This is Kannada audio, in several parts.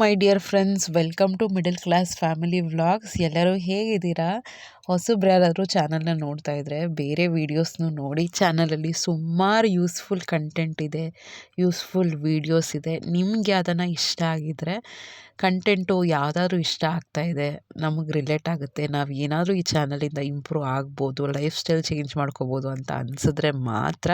My dear friends welcome to Middle Class Family vlogs ಎಲ್ಲರೂ ಹೇಗಿದ್ದೀರಾ? ಹೊಸಬ್ರು ಯಾರಾದರೂ ಚಾನಲ್ನ ನೋಡ್ತಾ ಇದ್ದರೆ ಬೇರೆ ವೀಡಿಯೋಸ್ನೂ ನೋಡಿ ಚಾನಲಲ್ಲಿ ಸುಮಾರು ಯೂಸ್ಫುಲ್ ಕಂಟೆಂಟ್ ಇದೆ ಯೂಸ್ಫುಲ್ ವೀಡಿಯೋಸ್ ಇದೆ. ನಿಮಗೆ ಅದನ್ನು ಇಷ್ಟ ಆಗಿದ್ದರೆ ಕಂಟೆಂಟು ಯಾವುದಾದ್ರೂ ಇಷ್ಟ ಆಗ್ತಾ ಇದೆ, ನಮಗೆ ರಿಲೇಟ್ ಆಗುತ್ತೆ, ನಾವು ಏನಾದರೂ ಈ ಚಾನಲಿಂದ ಇಂಪ್ರೂವ್ ಆಗ್ಬೋದು ಲೈಫ್ ಸ್ಟೈಲ್ ಚೇಂಜ್ ಮಾಡ್ಕೋಬೋದು ಅಂತ ಅನಿಸಿದ್ರೆ ಮಾತ್ರ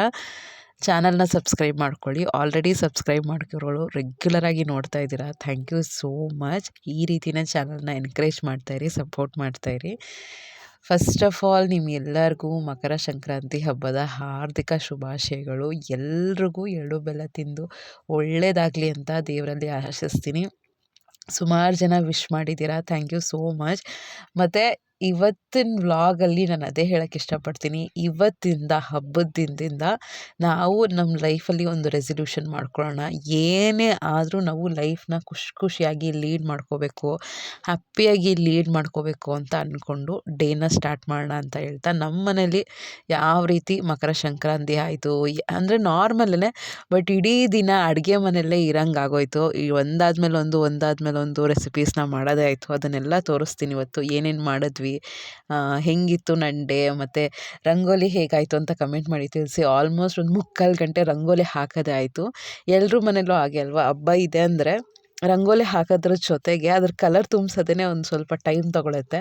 ಚಾನಲ್ನ ಸಬ್ಸ್ಕ್ರೈಬ್ ಮಾಡ್ಕೊಳ್ಳಿ. ಆಲ್ರೆಡಿ ಸಬ್ಸ್ಕ್ರೈಬ್ ಮಾಡ್ಕಿರೋಳು ರೆಗ್ಯುಲರಾಗಿ ನೋಡ್ತಾ ಇದ್ದೀರಾ? ಥ್ಯಾಂಕ್ ಯು ಸೋ ಮಚ್ ಈ ರೀತಿನ ಚಾನಲ್ನ ಎನ್ಕರೇಜ್ ಮಾಡ್ತಾಯಿರಿ ಸಪೋರ್ಟ್ ಮಾಡ್ತಾಯಿರಿ ಫಸ್ಟ್ ಆಫ್ ಆಲ್ ನಿಮ್ಮೆಲ್ಲರಿಗೂ ಮಕರ ಸಂಕ್ರಾಂತಿ ಹಬ್ಬದ ಹಾರ್ದಿಕ ಶುಭಾಶಯಗಳು. ಎಲ್ರಿಗೂ ಎಳ್ಳು ಬೆಲ್ಲ ತಿಂದು ಒಳ್ಳೆಯದಾಗಲಿ ಅಂತ ದೇವರಲ್ಲಿ ಆಶಿಸ್ತೀನಿ. ಸುಮಾರು ಜನ ವಿಶ್ ಮಾಡಿದ್ದೀರಾ? ಥ್ಯಾಂಕ್ ಯು ಸೋ ಮಚ್ ಮತ್ತು ಇವತ್ತಿನ ವ್ಲಾಗಲ್ಲಿ ನಾನು ಅದೇ ಹೇಳೋಕ್ಕೆ ಇಷ್ಟಪಡ್ತೀನಿ. ಇವತ್ತಿಂದ ಹಬ್ಬದ ದಿನದಿಂದ ನಾವು ನಮ್ಮ ಲೈಫಲ್ಲಿ ಒಂದು ರೆಸಲ್ಯೂಷನ್ ಮಾಡ್ಕೊಳ್ಳೋಣ ಏನೇ ಆದರೂ ನಾವು ಲೈಫ್ನ ಖುಷಿ ಖುಷಿಯಾಗಿ ಲೀಡ್ ಮಾಡ್ಕೋಬೇಕು, ಹ್ಯಾಪಿಯಾಗಿ ಲೀಡ್ ಮಾಡ್ಕೋಬೇಕು ಅಂತ ಅಂದ್ಕೊಂಡು ಡೇನ ಸ್ಟಾರ್ಟ್ ಮಾಡೋಣ ಅಂತ ಹೇಳ್ತಾ ನಮ್ಮ ಮನೇಲಿ ಯಾವ ರೀತಿ ಮಕರ ಸಂಕ್ರಾಂತಿ ಆಯಿತು ಅಂದರೆ ನಾರ್ಮಲೇ ಬಟ್ ಇಡೀ ದಿನ ಅಡುಗೆ ಮನೆಯಲ್ಲೇ ಇರೋಂಗಾಗೋಯ್ತು ಈ ಒಂದಾದ್ಮೇಲೆ ಒಂದು ಒಂದಾದ್ಮೇಲೆ ಒಂದು ರೆಸಿಪೀಸ್ನ ಮಾಡೋದೇ ಆಯಿತು. ಅದನ್ನೆಲ್ಲ ತೋರಿಸ್ತೀನಿ ಇವತ್ತು, ಏನೇನು ಮಾಡಿದ್ವಿ ಹೇಗಿತ್ತು ನನ್ನ ಡೇ ಮತ್ತು ರಂಗೋಲಿ ಹೇಗಾಯಿತು ಅಂತ ಕಮೆಂಟ್ ಮಾಡಿ ತಿಳಿಸಿ. ಆಲ್ಮೋಸ್ಟ್ ಒಂದು ಮುಕ್ಕಾಲು ಗಂಟೆ ರಂಗೋಲಿ ಹಾಕೋದೇ ಆಯಿತು. ಎಲ್ಲರೂ ಮನೇಲೂ ಹಾಗೆ ಅಲ್ವಾ? ಹಬ್ಬ ಇದೆ ಅಂದರೆ ರಂಗೋಲಿ ಹಾಕೋದ್ರ ಜೊತೆಗೆ ಅದ್ರ ಕಲರ್ ತುಂಬಿಸೋದೇ ಒಂದು ಸ್ವಲ್ಪ ಟೈಮ್ ತೊಗೊಳುತ್ತೆ.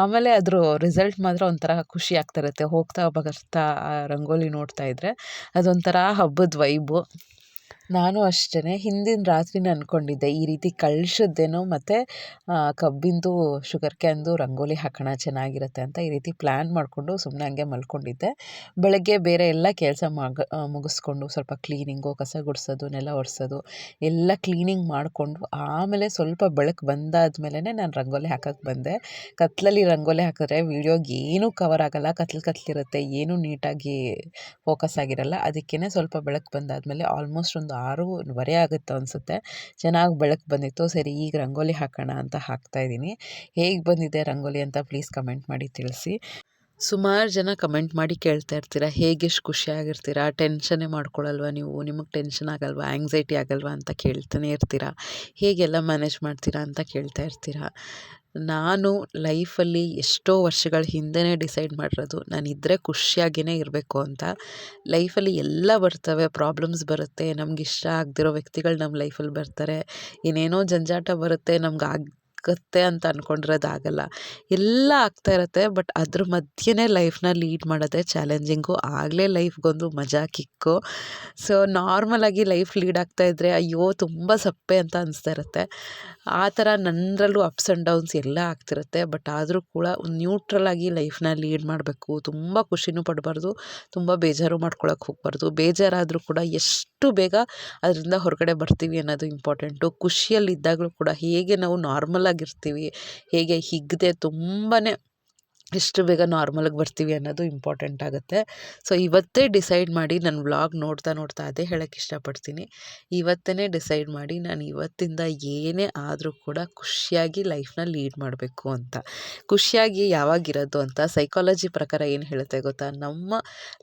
ಆಮೇಲೆ ಅದ್ರ ರಿಸಲ್ಟ್ ಮಾತ್ರ ಒಂಥರ ಖುಷಿ ಆಗ್ತಾ ಇರುತ್ತೆ. ಹೋಗ್ತಾ ಬರ್ತಾ ರಂಗೋಲಿ ನೋಡ್ತಾ ಇದ್ದರೆ ಅದೊಂಥರ ಹಬ್ಬದ ವೈಬು. ನಾನು ಅಷ್ಟೇ ಹಿಂದಿನ ರಾತ್ರಿ ಅಂದ್ಕೊಂಡಿದ್ದೆ ಈ ರೀತಿ ಕಳ್ಶದ್ದೇನೋ ಮತ್ತು ಕಬ್ಬಿಂದು ಶುಗರ್ ಕ್ಯಾನ್ದು ರಂಗೋಲಿ ಹಾಕೋಣ ಚೆನ್ನಾಗಿರುತ್ತೆ ಅಂತ ಈ ರೀತಿ ಪ್ಲ್ಯಾನ್ ಮಾಡಿಕೊಂಡು ಸುಮ್ಮನೆ ಹಂಗೆ ಮಲ್ಕೊಂಡಿದ್ದೆ. ಬೆಳಗ್ಗೆ ಬೇರೆ ಎಲ್ಲ ಕೆಲಸ ಮಗ ಮುಗಿಸ್ಕೊಂಡು ಸ್ವಲ್ಪ ಕ್ಲೀನಿಂಗು ಕಸ ಗುಡಿಸೋದು, ನೆಲ ಒರೆಸೋದು, ಎಲ್ಲ ಕ್ಲೀನಿಂಗ್ ಮಾಡಿಕೊಂಡು ಆಮೇಲೆ ಸ್ವಲ್ಪ ಬೆಳಕು ಬಂದಾದ್ಮೇಲೆ ನಾನು ರಂಗೋಲಿ ಹಾಕೋಕ್ಕೆ ಬಂದೆ. ಕತ್ತಲಲ್ಲಿ ರಂಗೋಲಿ ಹಾಕಿದ್ರೆ ವೀಡಿಯೋಗೆ ಏನೂ ಕವರ್ ಆಗೋಲ್ಲ, ಕತ್ಲು ಕತ್ಲಿರುತ್ತೆ, ಏನೂ ನೀಟಾಗಿ ಫೋಕಸ್ ಆಗಿರಲ್ಲ. ಅದಕ್ಕೇ ಸ್ವಲ್ಪ ಬೆಳಕು ಬಂದಾದಮೇಲೆ ಆಲ್ಮೋಸ್ಟ್ ಒಂದು ಆರೂವರೆ ಆಗುತ್ತೆ ಅನಿಸುತ್ತೆ. ಚೆನ್ನಾಗಿ ಬೆಳಕು ಬಂದಿತ್ತು. ಸರಿ, ಈಗ ರಂಗೋಲಿ ಹಾಕೋಣ ಅಂತ ಹಾಕ್ತಾಯಿದ್ದೀನಿ ಹೇಗೆ ಬಂದಿದೆ ರಂಗೋಲಿ ಅಂತ ಪ್ಲೀಸ್ ಕಮೆಂಟ್ ಮಾಡಿ ತಿಳಿಸಿ. ಸುಮಾರು ಜನ ಕಮೆಂಟ್ ಮಾಡಿ ಕೇಳ್ತಾ ಇರ್ತೀರ, ಹೇಗೆ ಎಷ್ಟು ಖುಷಿಯಾಗಿರ್ತೀರ ಟೆನ್ಷನ್ನೇ ಮಾಡ್ಕೊಳ್ಳಲ್ವ ನೀವು? ನಿಮಗೆ ಟೆನ್ಷನ್ ಆಗಲ್ವಾ ಆ್ಯಂಗ್ಸೈಟಿ ಆಗಲ್ವಾ ಅಂತ ಕೇಳ್ತಾನೆ ಇರ್ತೀರಾ? ಹೇಗೆಲ್ಲ ಮ್ಯಾನೇಜ್ ಮಾಡ್ತೀರಾ ಅಂತ ಕೇಳ್ತಾ ಇರ್ತೀರ? ನಾನು ಲೈಫಲ್ಲಿ ಎಷ್ಟೋ ವರ್ಷಗಳ ಹಿಂದೆಯೇ ಡಿಸೈಡ್ ಮಾಡಿರೋದು, ನಾನು ಇದ್ದರೆ ಖುಷಿಯಾಗಿಯೇ ಇರಬೇಕು ಅಂತ. ಲೈಫಲ್ಲಿ ಎಲ್ಲ ಬರ್ತವೆ, ಪ್ರಾಬ್ಲಮ್ಸ್ ಬರುತ್ತೆ, ನಮ್ಗೆ ಇಷ್ಟ ಆಗದಿರೋ ವ್ಯಕ್ತಿಗಳು ನಮ್ಮ ಲೈಫಲ್ಲಿ ಬರ್ತಾರೆ. ಏನೇನೋ ಜಂಜಾಟ ಬರುತ್ತೆ, ನಮ್ಗೆ ಆಗ ಆಗುತ್ತೆ ಅಂತ ಅಂದ್ಕೊಂಡಿರೋದಾಗಲ್ಲ ಎಲ್ಲ ಆಗ್ತಾ ಇರುತ್ತೆ, ಬಟ್ ಅದ್ರ ಮಧ್ಯೆ ಲೈಫ್ನ ಲೀಡ್ ಮಾಡೋದೇ ಚಾಲೆಂಜಿಂಗು. ಆಗಲೇ ಲೈಫ್ಗೊಂದು ಮಜಾ ಕಿಕ್ಕು. ಸೊ, ನಾರ್ಮಲಾಗಿ ಲೈಫ್ ಲೀಡ್ ಆಗ್ತಾ ಇದ್ದರೆ ಅಯ್ಯೋ, ತುಂಬ ಸಪ್ಪೆ ಅಂತ ಅನಿಸ್ತಾ ಇರುತ್ತೆ. ಆ ಥರ ನನ್ನರಲ್ಲೂ ಅಪ್ಸ್ ಆ್ಯಂಡ್ ಡೌನ್ಸ್ ಎಲ್ಲ ಆಗ್ತಿರುತ್ತೆ, ಬಟ್ ಆದರೂ ಕೂಡ ಒಂದು ನ್ಯೂಟ್ರಲಾಗಿ ಲೈಫ್ನ ಲೀಡ್ ಮಾಡಬೇಕು. ತುಂಬ ಖುಷಿನೂ ಪಡಬಾರ್ದು, ತುಂಬ ಬೇಜಾರು ಮಾಡ್ಕೊಳಕ್ಕೆ ಹೋಗ್ಬಾರ್ದು. ಬೇಜಾರಾದರೂ ಕೂಡ ಎಷ್ಟು ಬೇಗ ಅದರಿಂದ ಹೊರಗಡೆ ಬರ್ತೀವಿ ಅನ್ನೋದು ಇಂಪಾರ್ಟೆಂಟು ಖುಷಿಯಲ್ಲಿದ್ದಾಗಲೂ ಕೂಡ ಹೇಗೆ ನಾವು ನಾರ್ಮಲಾಗಿರ್ತೀವಿ ಹೇಗೆ ಹಿಗ್ಗದೆ ತುಂಬಾ ಎಷ್ಟು ಬೇಗ ನಾರ್ಮಲಾಗಿ ಬರ್ತೀವಿ ಅನ್ನೋದು ಇಂಪಾರ್ಟೆಂಟ್ ಆಗುತ್ತೆ. ಸೊ, ಇವತ್ತೇ ಡಿಸೈಡ್ ಮಾಡಿ ನನ್ನ ವ್ಲಾಗ್ ನೋಡ್ತಾ ನೋಡ್ತಾ ಅದೇ ಹೇಳೋಕ್ಕೆ ಇಷ್ಟಪಡ್ತೀನಿ. ಇವತ್ತೇ ಡಿಸೈಡ್ ಮಾಡಿ ನಾನು ಇವತ್ತಿಂದ ಏನೇ ಆದರೂ ಕೂಡ ಖುಷಿಯಾಗಿ ಲೈಫ್ನ ಲೀಡ್ ಮಾಡಬೇಕು ಅಂತ. ಖುಷಿಯಾಗಿ ಯಾವಾಗಿರೋದು ಅಂತ ಸೈಕಾಲಜಿ ಪ್ರಕಾರ ಏನು ಹೇಳುತ್ತೆ ಗೊತ್ತಾ? ನಮ್ಮ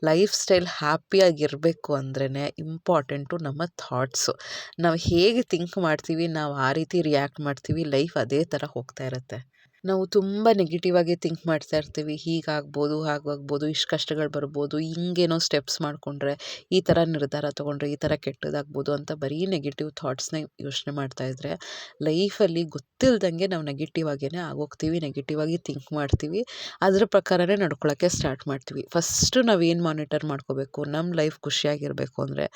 ಲೈಫ್ ಸ್ಟೈಲ್ ಹ್ಯಾಪಿಯಾಗಿರಬೇಕು ಅಂದ್ರೇ ಇಂಪಾರ್ಟೆಂಟು ನಮ್ಮ ಥಾಟ್ಸು. ನಾವು ಹೇಗೆ ಥಿಂಕ್ ಮಾಡ್ತೀವಿ, ನಾವು ಆ ರೀತಿ ರಿಯಾಕ್ಟ್ ಮಾಡ್ತೀವಿ, ಲೈಫ್ ಅದೇ ಥರ ಹೋಗ್ತಾ ಇರುತ್ತೆ. ನಾವು ತುಂಬ ನೆಗೆಟಿವ್ ಆಗಿ ಥಿಂಕ್ ಮಾಡ್ತಾ ಇರ್ತೀವಿ. ಹೀಗಾಗ್ಬೋದು, ಹಾಗಾಗ್ಬೋದು, ಇಷ್ಟು ಕಷ್ಟಗಳು ಬರ್ಬೋದು, ಹಿಂಗೇನೋ ಸ್ಟೆಪ್ಸ್ ಮಾಡಿಕೊಂಡ್ರೆ ಈ ಥರ ನಿರ್ಧಾರ ತೊಗೊಂಡ್ರೆ ಈ ಥರ ಕೆಟ್ಟದಾಗ್ಬೋದು ಅಂತ ಬರೀ ನೆಗೆಟಿವ್ ಥಾಟ್ಸ್ನ ಯೋಚನೆ ಮಾಡ್ತಾ ಇದ್ದರೆ ಲೈಫಲ್ಲಿ ಗೊತ್ತಿಲ್ದಂಗೆ ನಾವು ನೆಗೆಟಿವ್ ಆಗೇ ಆಗೋಗ್ತೀವಿ ನೆಗೆಟಿವ್ ಆಗಿ ಥಿಂಕ್ ಮಾಡ್ತೀವಿ. ಅದ್ರ ಪ್ರಕಾರನೇ ನಡ್ಕೊಳ್ಳೋಕ್ಕೆ ಸ್ಟಾರ್ಟ್ ಮಾಡ್ತೀವಿ. ಫಸ್ಟು ನಾವೇನು ಮಾನಿಟರ್ ಮಾಡ್ಕೋಬೇಕು? ನಮ್ಮ ಲೈಫ್ ಖುಷಿಯಾಗಿರಬೇಕು ಅಂದರೆ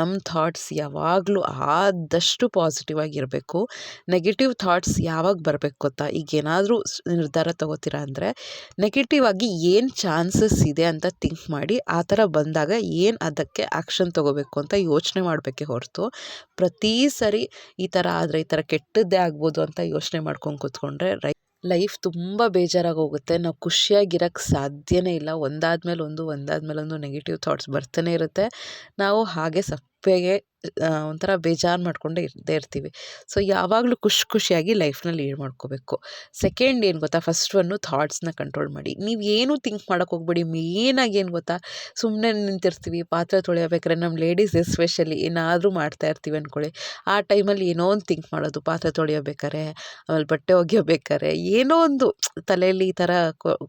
ನಮ್ಮ ಥಾಟ್ಸ್ ಯಾವಾಗಲೂ ಆದಷ್ಟು ಪಾಸಿಟಿವ್ ಆಗಿರಬೇಕು. ನೆಗೆಟಿವ್ ಥಾಟ್ಸ್ ಯಾವಾಗ ಬರಬೇಕು ಗೊತ್ತಾ? ಈಗ ಏನಾದರೂ ನಿರ್ಧಾರ ತಗೋತೀರಾ ಅಂದರೆ ನೆಗೆಟಿವ್ ಆಗಿ ಏನು ಚಾನ್ಸಸ್ ಇದೆ ಅಂತ ಥಿಂಕ್ ಮಾಡಿ, ಆ ಥರ ಬಂದಾಗ ಏನು ಅದಕ್ಕೆ ಆ್ಯಕ್ಷನ್ ತೊಗೋಬೇಕು ಅಂತ ಯೋಚನೆ ಮಾಡಬೇಕೆ ಹೊರತು, ಪ್ರತಿ ಸರಿ ಈ ಥರ ಆದರೆ ಈ ಥರ ಕೆಟ್ಟದ್ದೇ ಆಗ್ಬೋದು ಅಂತ ಯೋಚನೆ ಮಾಡ್ಕೊಂಡು ಕೂತ್ಕೊಂಡ್ರೆ ರೈ ಲೈಫ್ ತುಂಬ ಬೇಜಾರಾಗಿ ಹೋಗುತ್ತೆ ನಾವು ಖುಷಿಯಾಗಿರೋಕ್ಕೆ ಸಾಧ್ಯನೇ ಇಲ್ಲ. ಒಂದಾದ್ಮೇಲೆ ಒಂದು ಒಂದಾದ್ಮೇಲೆ ಒಂದು ನೆಗೆಟಿವ್ ಥಾಟ್ಸ್ ಬರ್ತಾನೆ ಇರುತ್ತೆ. ನಾವು ಹಾಗೆ ಸಪ್ಪೆಗೆ ಒಂಥರ ಬೇಜಾರು ಮಾಡಿಕೊಂಡೇ ಇದ್ದೇ ಇರ್ತೀವಿ. ಸೊ ಯಾವಾಗಲೂ ಖುಷಿ ಖುಷಿಯಾಗಿ ಲೈಫ್ನ ಲೀಡ್ ಮಾಡ್ಕೋಬೇಕು. ಸೆಕೆಂಡ್ ಏನು ಗೊತ್ತಾ? ಫಸ್ಟ್ ಒನ್ನು ಥಾಟ್ಸ್ನ ಕಂಟ್ರೋಲ್ ಮಾಡಿ. ನೀವು ಏನೂ ಥಿಂಕ್ ಮಾಡೋಕ್ಕೆ ಹೋಗ್ಬೇಡಿ. ಮೇಯ್ನಾಗಿ ಏನು ಗೊತ್ತಾ? ಸುಮ್ಮನೆ ನಿಂತಿರ್ತೀವಿ. ಪಾತ್ರೆ ತೊಳೆಯಬೇಕಾದ್ರೆ ನಮ್ಮ ಲೇಡೀಸ್ ಎಸ್ಪೆಷಲಿ ಏನಾದರೂ ಮಾಡ್ತಾ ಇರ್ತೀವಿ ಅಂದ್ಕೊಳ್ಳಿ ಆ ಟೈಮಲ್ಲಿ ಏನೋ ಒಂದು ಥಿಂಕ್ ಮಾಡೋದು. ಪಾತ್ರೆ ತೊಳೆಯಬೇಕಾರೆ, ಆಮೇಲೆ ಬಟ್ಟೆ ಒಗೆಯಬೇಕಾರೆ, ಏನೋ ಒಂದು ತಲೆಯಲ್ಲಿ ಈ ಥರ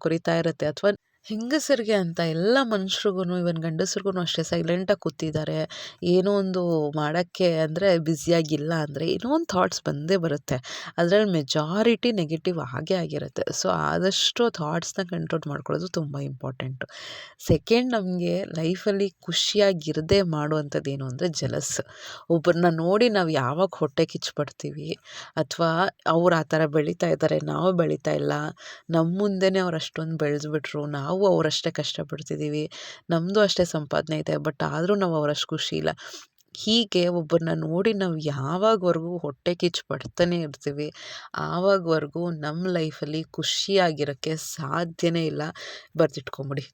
ಕೊರಿತಾ ಇರುತ್ತೆ. ಅಥವಾ ಹೆಂಗಸರಿಗೆ ಅಂತ ಎಲ್ಲ ಮನುಷ್ರಿಗೂ ಇವನ್ ಗಂಡಸ್ರಿಗೂ ಅಷ್ಟೇ ಸೈಲೆಂಟಾಗಿ ಕೂತಿದ್ದಾರೆ. ಏನೋ ಒಂದು ಮಾಡೋಕ್ಕೆ ಅಂದರೆ ಬ್ಯುಸಿಯಾಗಿಲ್ಲ ಅಂದರೆ ಏನೋ ಒಂದು ಥಾಟ್ಸ್ ಬಂದೇ ಬರುತ್ತೆ. ಅದರಲ್ಲಿ ಮೆಜಾರಿಟಿ ನೆಗೆಟಿವ್ ಆಗೇ ಆಗಿರುತ್ತೆ. ಸೊ ಆದಷ್ಟು ಥಾಟ್ಸ್ನ ಕಂಟ್ರೋಲ್ ಮಾಡ್ಕೊಳ್ಳೋದು ತುಂಬ ಇಂಪಾರ್ಟೆಂಟು ಸೆಕೆಂಡ್ ನಮಗೆ ಲೈಫಲ್ಲಿ ಖುಷಿಯಾಗಿರದೆ ಮಾಡುವಂಥದ್ದು ಏನು ಅಂದರೆ ಜಲಸ್ ಒಬ್ಬರನ್ನ ನೋಡಿ ನಾವು ಯಾವಾಗ ಹೊಟ್ಟೆ ಕಿಚ್ಚು ಅಥವಾ ಅವ್ರು ಆ ಥರ ಬೆಳೀತಾ ಇದ್ದಾರೆ, ನಾವು ಬೆಳೀತಾ ಇಲ್ಲ ನಮ್ಮ ಮುಂದೆನೇ ಅವ್ರು ಅಷ್ಟೊಂದು ಬೆಳೆದ್ಬಿಟ್ರು ನಾವು ನಾವು ಅವರಷ್ಟೇ ಕಷ್ಟಪಡ್ತಿದ್ದೀವಿ. ನಮ್ಮದು ಅಷ್ಟೇ ಸಂಪಾದನೆ ಇದೆ, ಬಟ್ ಆದರೂ ನಾವು ಅವರಷ್ಟು ಖುಷಿ ಇಲ್ಲ. ಹೀಗೆ ಒಬ್ಬರನ್ನ ನೋಡಿ ನಾವು ಯಾವಾಗವರೆಗೂ ಹೊಟ್ಟೆ ಕಿಚ್ಚು ಪಡ್ತಾನೆ ಇರ್ತೀವಿ. ಆವಾಗವರೆಗೂ ನಮ್ಮ ಲೈಫಲ್ಲಿ ಖುಷಿಯಾಗಿರೋಕ್ಕೆ ಸಾಧ್ಯನೇ ಇಲ್ಲ. ಬರ್ದಿಟ್ಕೊಂಬಿಡಿ.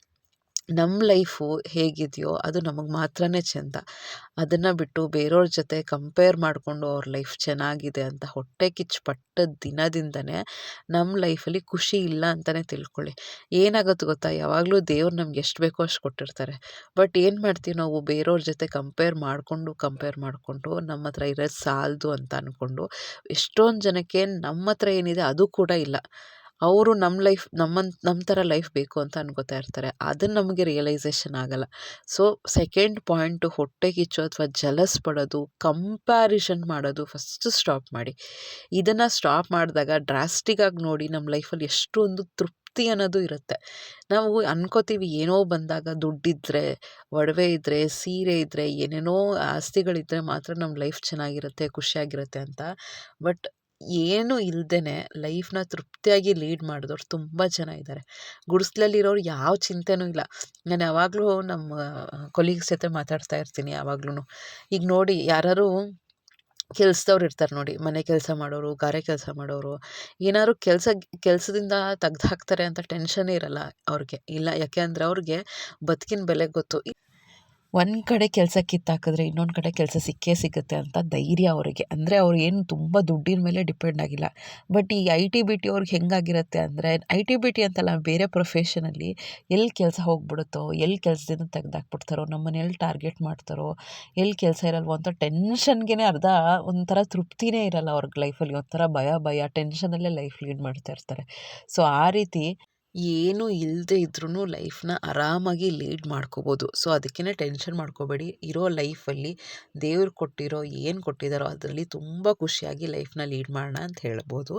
ನಮ್ಮ ಲೈಫು ಹೇಗಿದೆಯೋ ಅದು ನಮಗೆ ಮಾತ್ರನೇ ಚೆಂದ. ಅದನ್ನು ಬಿಟ್ಟು ಬೇರೆಯವ್ರ ಜೊತೆ ಕಂಪೇರ್ ಮಾಡಿಕೊಂಡು ಅವ್ರ ಲೈಫ್ ಚೆನ್ನಾಗಿದೆ ಅಂತ ಹೊಟ್ಟೆ ಕಿಚ್ಚುಪಟ್ಟ ದಿನದಿಂದನೇ ನಮ್ಮ ಲೈಫಲ್ಲಿ ಖುಷಿ ಇಲ್ಲ ಅಂತಲೇ ತಿಳ್ಕೊಳ್ಳಿ. ಏನಾಗುತ್ತೆ ಗೊತ್ತಾ? ಯಾವಾಗಲೂ ದೇವ್ರು ನಮ್ಗೆ ಎಷ್ಟು ಬೇಕೋ ಅಷ್ಟು ಕೊಟ್ಟಿರ್ತಾರೆ. ಬಟ್ ಏನು ಮಾಡ್ತೀವಿ ನಾವು? ಬೇರೆಯವ್ರ ಜೊತೆ ಕಂಪೇರ್ ಮಾಡಿಕೊಂಡು ಕಂಪೇರ್ ಮಾಡಿಕೊಂಡು ನಮ್ಮ ಹತ್ರ ಇರೋದು ಸಾಲದು ಅಂತ ಅಂದ್ಕೊಂಡು ಎಷ್ಟೊಂದು ಜನಕ್ಕೆ ನಮ್ಮ ಹತ್ರ ಏನಿದೆ ಅದು ಕೂಡ ಇಲ್ಲ. ಅವರು ನಮ್ಮ ಲೈಫ್ ನಮ್ಮನ್ ನಮ್ಮ ಥರ ಲೈಫ್ ಬೇಕು ಅಂತ ಅನ್ಕೋತಾ ಇರ್ತಾರೆ. ಅದನ್ನು ನಮಗೆ ರಿಯಲೈಸೇಷನ್ ಆಗಲ್ಲ. ಸೊ ಸೆಕೆಂಡ್ ಪಾಯಿಂಟು ಹೊಟ್ಟೆ ಕಿಚ್ಚು ಅಥವಾ ಜಲಸ್ ಪಡೋದು ಕಂಪ್ಯಾರಿಷನ್ ಮಾಡೋದು ಫಸ್ಟ್ ಸ್ಟಾಪ್ ಮಾಡಿ. ಇದನ್ನು ಸ್ಟಾಪ್ ಮಾಡಿದಾಗ ಡ್ರಾಸ್ಟಿಕ್ಕಾಗಿ ನೋಡಿ ನಮ್ಮ ಲೈಫಲ್ಲಿ ಎಷ್ಟೊಂದು ತೃಪ್ತಿ ಅನ್ನೋದು ಇರುತ್ತೆ. ನಾವು ಅನ್ಕೋತೀವಿ, ಏನೋ ಬಂದಾಗ ದುಡ್ಡಿದ್ರೆ, ಒಡವೆ ಇದ್ದರೆ ಸೀರೆ ಇದ್ದರೆ ಏನೇನೋ ಆಸ್ತಿಗಳಿದ್ದರೆ ಮಾತ್ರ ನಮ್ಮ ಲೈಫ್ ಚೆನ್ನಾಗಿರುತ್ತೆ, ಖುಷಿಯಾಗಿರುತ್ತೆ ಅಂತ. ಬಟ್ ಏನೂ ಇಲ್ಲದೇ ಲೈಫ್ನ ತೃಪ್ತಿಯಾಗಿ ಲೀಡ್ ಮಾಡಿದವ್ರು ತುಂಬ ಜನ ಇದ್ದಾರೆ ಗುಡಿಸ್ಲಲ್ಲಿರೋರು ಯಾವ ಚಿಂತೆನೂ ಇಲ್ಲ. ನಾನು ಯಾವಾಗಲೂ ನಮ್ಮ ಕೊಲೀಗ್ಸ್ ಜೊತೆ ಮಾತಾಡ್ತಾ ಇರ್ತೀನಿ ಯಾವಾಗ್ಲೂ ಈಗ ನೋಡಿ ಯಾರಾದ್ರು ಕೆಲ್ಸದವ್ರು ಇರ್ತಾರೆ ನೋಡಿ, ಮನೆ ಕೆಲಸ ಮಾಡೋರು, ಗಾರೆ ಕೆಲಸ ಮಾಡೋರು ಏನಾದ್ರು ಕೆಲಸ, ಕೆಲಸದಿಂದ ತೆಗ್ದು ಹಾಕ್ತಾರೆ ಅಂತ ಟೆನ್ಷನ್ನೇ ಇರಲ್ಲ ಅವ್ರಿಗೆ. ಇಲ್ಲ ಯಾಕೆ ಅಂದರೆ ಅವ್ರಿಗೆ ಬದುಕಿನ ಬೆಲೆ ಗೊತ್ತು. ಒಂದು ಕಡೆ ಕೆಲಸ ಕಿತ್ತಾಕಿದ್ರೆ ಇನ್ನೊಂದು ಕಡೆ ಕೆಲಸ ಸಿಕ್ಕೇ ಸಿಗುತ್ತೆ ಅಂತ ಧೈರ್ಯ ಅವರಿಗೆ. ಅಂದರೆ ಅವ್ರು ಏನು ತುಂಬ ದುಡ್ಡಿನ ಮೇಲೆ ಡಿಪೆಂಡ್ ಆಗಿಲ್ಲ. ಬಟ್ ಈ ಐ ಟಿ ಬಿ ಟಿ ಅವ್ರಿಗೆ ಹೆಂಗಾಗಿರುತ್ತೆ ಅಂದರೆ, ಐ ಟಿ ಬಿ ಟಿ ಅಂತಲ್ಲ ಬೇರೆ ಪ್ರೊಫೆಷನಲ್ಲಿ ಎಲ್ಲಿ ಕೆಲಸ ಹೋಗ್ಬಿಡುತ್ತೋ ಎಲ್ಲಿ ಕೆಲಸದಿಂದ ತೆಗೆದಾಕ್ಬಿಡ್ತಾರೋ ನಮ್ಮನ್ನ ಎಲ್ಲಿ ಟಾರ್ಗೆಟ್ ಮಾಡ್ತಾರೋ ಎಲ್ಲಿ ಕೆಲಸ ಇರಲ್ವೋ ಅಂತ ಟೆನ್ಷನ್ಗೆ ಅರ್ಧ ಒಂಥರ ತೃಪ್ತಿನೇ ಇರಲ್ಲ ಅವ್ರಿಗೆ ಲೈಫಲ್ಲಿ ಒಂಥರ ಭಯ ಭಯ ಟೆನ್ಷನಲ್ಲೇ ಲೈಫ್ ಲೀಡ್ ಮಾಡ್ತಾ ಇರ್ತಾರೆ. ಸೊ ಆ ರೀತಿ ಏನೂ ಇಲ್ಲದೆ ಇದ್ರೂ ಲೈಫ್ನ ಆರಾಮಾಗಿ ಲೀಡ್ ಮಾಡ್ಕೋಬೋದು. ಸೊ ಅದಕ್ಕೇ ಟೆನ್ಷನ್ ಮಾಡ್ಕೋಬೇಡಿ. ಇರೋ ಲೈಫಲ್ಲಿ ದೇವ್ರು ಕೊಟ್ಟಿರೋ, ಏನು ಕೊಟ್ಟಿದ್ದಾರೋ ಅದರಲ್ಲಿ ತುಂಬ ಖುಷಿಯಾಗಿ ಲೈಫ್ನ ಲೀಡ್ ಮಾಡೋಣ ಅಂತ ಹೇಳ್ಬೋದು.